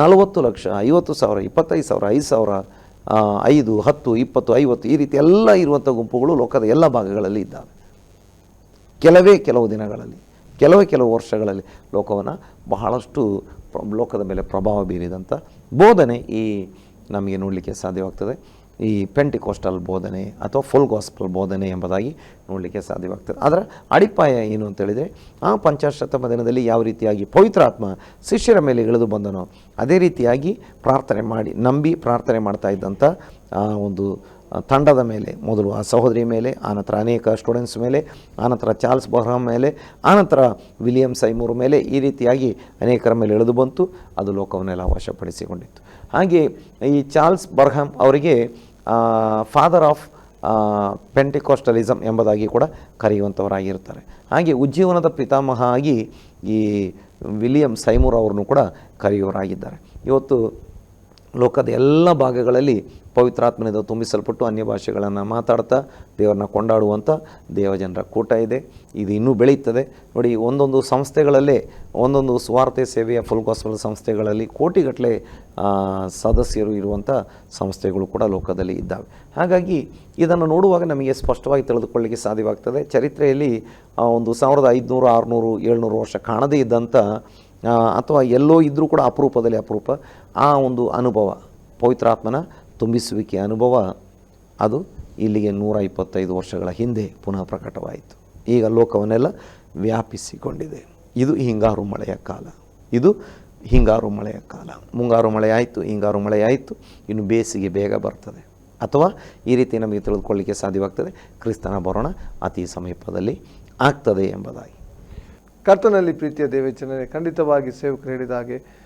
ನಲವತ್ತು ಲಕ್ಷ, ಐವತ್ತು ಸಾವಿರ, ಇಪ್ಪತ್ತೈದು ಸಾವಿರ, ಐದು ಸಾವಿರ ಐದು, ಹತ್ತು, ಇಪ್ಪತ್ತು, ಐವತ್ತು, ಈ ರೀತಿ ಎಲ್ಲ ಇರುವಂಥ ಗುಂಪುಗಳು ಲೋಕದ ಎಲ್ಲ ಭಾಗಗಳಲ್ಲಿ ಇದ್ದಾವೆ. ಕೆಲವೇ ಕೆಲವು ದಿನಗಳಲ್ಲಿ, ಕೆಲವೇ ಕೆಲವು ವರ್ಷಗಳಲ್ಲಿ ಲೋಕವನ್ನು ಬಹಳಷ್ಟು ಲೋಕದ ಮೇಲೆ ಪ್ರಭಾವ ಬೀರಿದಂಥ ಬೋಧನೆ ಈ ನಮಗೆ ನೋಡಲಿಕ್ಕೆ ಸಾಧ್ಯವಾಗ್ತದೆ. ಈ ಪೆಂಟಿಕೋಸ್ಟಲ್ ಬೋಧನೆ ಅಥವಾ ಫುಲ್ ಗಾಸ್ಪಲ್ ಬೋಧನೆ ಎಂಬುದಾಗಿ ನೋಡಲಿಕ್ಕೆ ಸಾಧ್ಯವಾಗ್ತದೆ. ಅದರ ಅಡಿಪಾಯ ಏನು ಅಂತೇಳಿದರೆ ಆ ಪಂಚಾಶತಮ ದಿನದಲ್ಲಿ ಯಾವ ರೀತಿಯಾಗಿ ಪವಿತ್ರಾತ್ಮ ಶಿಷ್ಯರ ಮೇಲೆ ಇಳಿದು ಬಂದನೋ, ಅದೇ ರೀತಿಯಾಗಿ ಪ್ರಾರ್ಥನೆ ಮಾಡಿ, ನಂಬಿ ಪ್ರಾರ್ಥನೆ ಮಾಡ್ತಾ ಇದ್ದಂಥ ಒಂದು ತಂಡದ ಮೇಲೆ, ಮೊದಲು ಆ ಸಹೋದರಿ ಮೇಲೆ ಆನಂತರ ಅನೇಕ ಸ್ಟೂಡೆಂಟ್ಸ್ ಮೇಲೆ ಆನಂತರ ಚಾರ್ಲ್ಸ್ ಬಹ್ರಾಮ್ ಮೇಲೆ ಆನಂತರ ವಿಲಿಯಂ ಸೈಮೂರ್ ಮೇಲೆ ಈ ರೀತಿಯಾಗಿ ಅನೇಕರ ಮೇಲೆ ಇಳಿದು ಬಂತು. ಅದು ಲೋಕವನ್ನೆಲ್ಲ ವಶಪಡಿಸಿಕೊಂಡಿತ್ತು. ಹಾಗೆ ಈ ಚಾರ್ಲ್ಸ್ ಬರ್ಹಮ್ ಅವರಿಗೆ ಫಾದರ್ ಆಫ್ ಪೆಂಟಿಕೋಸ್ಟಲಿಸಮ್ ಎಂಬುದಾಗಿ ಕೂಡ ಕರೆಯುವಂಥವರಾಗಿರ್ತಾರೆ ಹಾಗೆ ಉಜ್ಜೀವನದ ಪಿತಾಮಹ ಆಗಿ ಈ ವಿಲಿಯಂ ಸೈಮೂರ್ ಅವರನ್ನು ಕೂಡ ಕರೆಯುವರಾಗಿದ್ದಾರೆ ಇವತ್ತು ಲೋಕದ ಎಲ್ಲ ಭಾಗಗಳಲ್ಲಿ ಪವಿತ್ರಾತ್ಮನಿಂದ ತುಂಬಿಸಲ್ಪಟ್ಟು ಅನ್ಯ ಭಾಷೆಗಳನ್ನು ಮಾತಾಡ್ತಾ ದೇವರನ್ನ ಕೊಂಡಾಡುವಂಥ ದೇವಜನರ ಕೂಟ ಇದೆ. ಇದು ಇನ್ನೂ ಬೆಳೆಯುತ್ತದೆ. ನೋಡಿ, ಒಂದೊಂದು ಸಂಸ್ಥೆಗಳಲ್ಲೇ, ಒಂದೊಂದು ಸ್ವಾರ್ಥ ಸೇವೆಯ ಫುಲ್ ಗಾಸ್ಪಲ್ ಸಂಸ್ಥೆಗಳಲ್ಲಿ ಕೋಟಿಗಟ್ಟಲೆ ಸದಸ್ಯರು ಇರುವಂಥ ಸಂಸ್ಥೆಗಳು ಕೂಡ ಲೋಕದಲ್ಲಿ ಇದ್ದಾವೆ. ಹಾಗಾಗಿ ಇದನ್ನು ನೋಡುವಾಗ ನಮಗೆ ಸ್ಪಷ್ಟವಾಗಿ ತಿಳಿದುಕೊಳ್ಳಿಕ್ಕೆ ಸಾಧ್ಯವಾಗ್ತದೆ. ಚರಿತ್ರೆಯಲ್ಲಿ ಒಂದು ಸಾವಿರದ ಐದುನೂರು, ಆರುನೂರು, ಏಳ್ನೂರು ವರ್ಷ ಕಾಣದೇ ಇದ್ದಂಥ ಅಥವಾ ಎಲ್ಲೋ ಇದ್ದರೂ ಕೂಡ ಅಪರೂಪದಲ್ಲಿ ಅಪರೂಪ, ಆ ಒಂದು ಅನುಭವ ಪವಿತ್ರಾತ್ಮನ ತುಂಬಿಸುವಿಕೆ ಅನುಭವ, ಅದು ಇಲ್ಲಿಗೆ ನೂರ ಇಪ್ಪತ್ತೈದು ವರ್ಷಗಳ ಹಿಂದೆ ಪುನಃ ಪ್ರಕಟವಾಯಿತು. ಈಗ ಲೋಕವನ್ನೆಲ್ಲ ವ್ಯಾಪಿಸಿಕೊಂಡಿದೆ. ಇದು ಹಿಂಗಾರು ಮಳೆಯ ಕಾಲ. ಇದು ಹಿಂಗಾರು ಮಳೆಯ ಕಾಲ. ಮುಂಗಾರು ಮಳೆ ಆಯಿತು, ಹಿಂಗಾರು ಮಳೆ ಆಯಿತು, ಇನ್ನು ಬೇಸಿಗೆ ಬೇಗ ಬರ್ತದೆ. ಅಥವಾ ಈ ರೀತಿ ನಮಗೆ ತಿಳಿದುಕೊಳ್ಳಿಕ್ಕೆ ಸಾಧ್ಯವಾಗ್ತದೆ, ಕ್ರಿಸ್ತನ ಬರೋಣ ಅತಿ ಸಮೀಪದಲ್ಲಿ ಆಗ್ತದೆ ಎಂಬುದಾಗಿ. ಕರ್ತನಲ್ಲಿ ಪ್ರೀತಿಯ ದೇವಚನರೇ ಖಂಡಿತವಾಗಿ ಸೇವಕರು ಹೇಳಿದ ಹಾಗೆ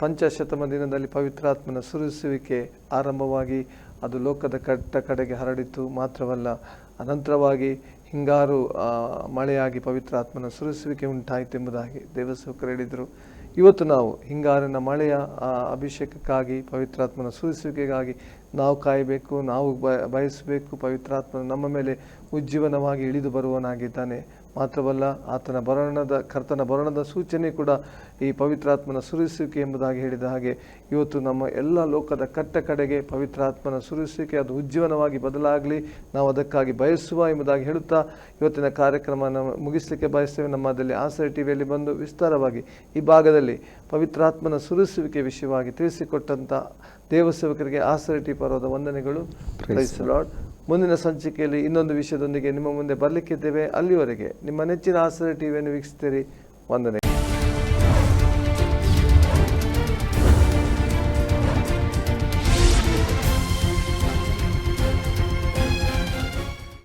ಪಂಚಶತಮ ದಿನದಲ್ಲಿ ಪವಿತ್ರಾತ್ಮನ ಸುರಿಸುವಿಕೆ ಆರಂಭವಾಗಿ ಅದು ಲೋಕದ ಕಟ್ಟ ಕಡೆಗೆ ಹರಡಿತು ಮಾತ್ರವಲ್ಲ, ಅನಂತರವಾಗಿ ಹಿಂಗಾರು ಮಳೆಯಾಗಿ ಪವಿತ್ರಾತ್ಮನ ಸುರಿಸುವಿಕೆ ಉಂಟಾಯಿತು ಎಂಬುದಾಗಿ ದೇವಸೇವಕರು ಹೇಳಿದರು. ಇವತ್ತು ನಾವು ಹಿಂಗಾರಿನ ಮಳೆಯ ಅಭಿಷೇಕಕ್ಕಾಗಿ, ಪವಿತ್ರಾತ್ಮನ ಸುರಿಸುವಿಕೆಗಾಗಿ ನಾವು ಕಾಯಬೇಕು, ನಾವು ಬಯಸಬೇಕು, ಪವಿತ್ರಾತ್ಮನ ನಮ್ಮ ಮೇಲೆ ಉಜ್ಜೀವನವಾಗಿ ಇಳಿದು ಬರುವನಾಗಿದ್ದಾನೆ ಮಾತ್ರವಲ್ಲ ಆತನ ಬರಣದ ಕರ್ತನ ಬರಣದ ಸೂಚನೆ ಕೂಡ ಈ ಪವಿತ್ರಾತ್ಮನ ಸುರಿಸುವಿಕೆ ಎಂಬುದಾಗಿ ಹೇಳಿದ ಹಾಗೆ ಇವತ್ತು ನಮ್ಮ ಎಲ್ಲ ಲೋಕದ ಕಟ್ಟ ಕಡೆಗೆ ಪವಿತ್ರಾತ್ಮನ ಸುರಿಸುವಿಕೆ ಅದು ಉಜ್ಜೀವನವಾಗಿ ಬದಲಾಗಲಿ ನಾವು ಅದಕ್ಕಾಗಿ ಬಯಸುವ ಎಂಬುದಾಗಿ ಹೇಳುತ್ತಾ ಇವತ್ತಿನ ಕಾರ್ಯಕ್ರಮವನ್ನು ಮುಗಿಸಲಿಕ್ಕೆ ಬಯಸ್ತೇವೆ. ನಮ್ಮದಲ್ಲಿ ಆಸರೆ ಟಿವಿಯಲ್ಲಿ ಬಂದು ವಿಸ್ತಾರವಾಗಿ ಈ ಭಾಗದಲ್ಲಿ ಪವಿತ್ರಾತ್ಮನ ಸುರಿಸುವಿಕೆ ವಿಷಯವಾಗಿ ತಿಳಿಸಿಕೊಟ್ಟಂಥ ದೇವಸೇವಕರಿಗೆ ಆಸರೆ ಟಿ ಪರ್ವದ ವಂದನೆಗಳು. ಪ್ರೈಸ್ ಲಾರ್ಡ್ ಮುಂದಿನ ಸಂಚಿಕೆಯಲ್ಲಿ ಇನ್ನೊಂದು ವಿಷಯದೊಂದಿಗೆ ನಿಮ್ಮ ಮುಂದೆ ಬರಲಿಕ್ಕಿದ್ದೇವೆ. ಅಲ್ಲಿವರೆಗೆ ನಿಮ್ಮ ನೆಚ್ಚಿನ ಆಸರೆ ಟಿವಿಯನ್ನು ವೀಕ್ಷಿಸ್ತೀರಿ ವಂದನೆ.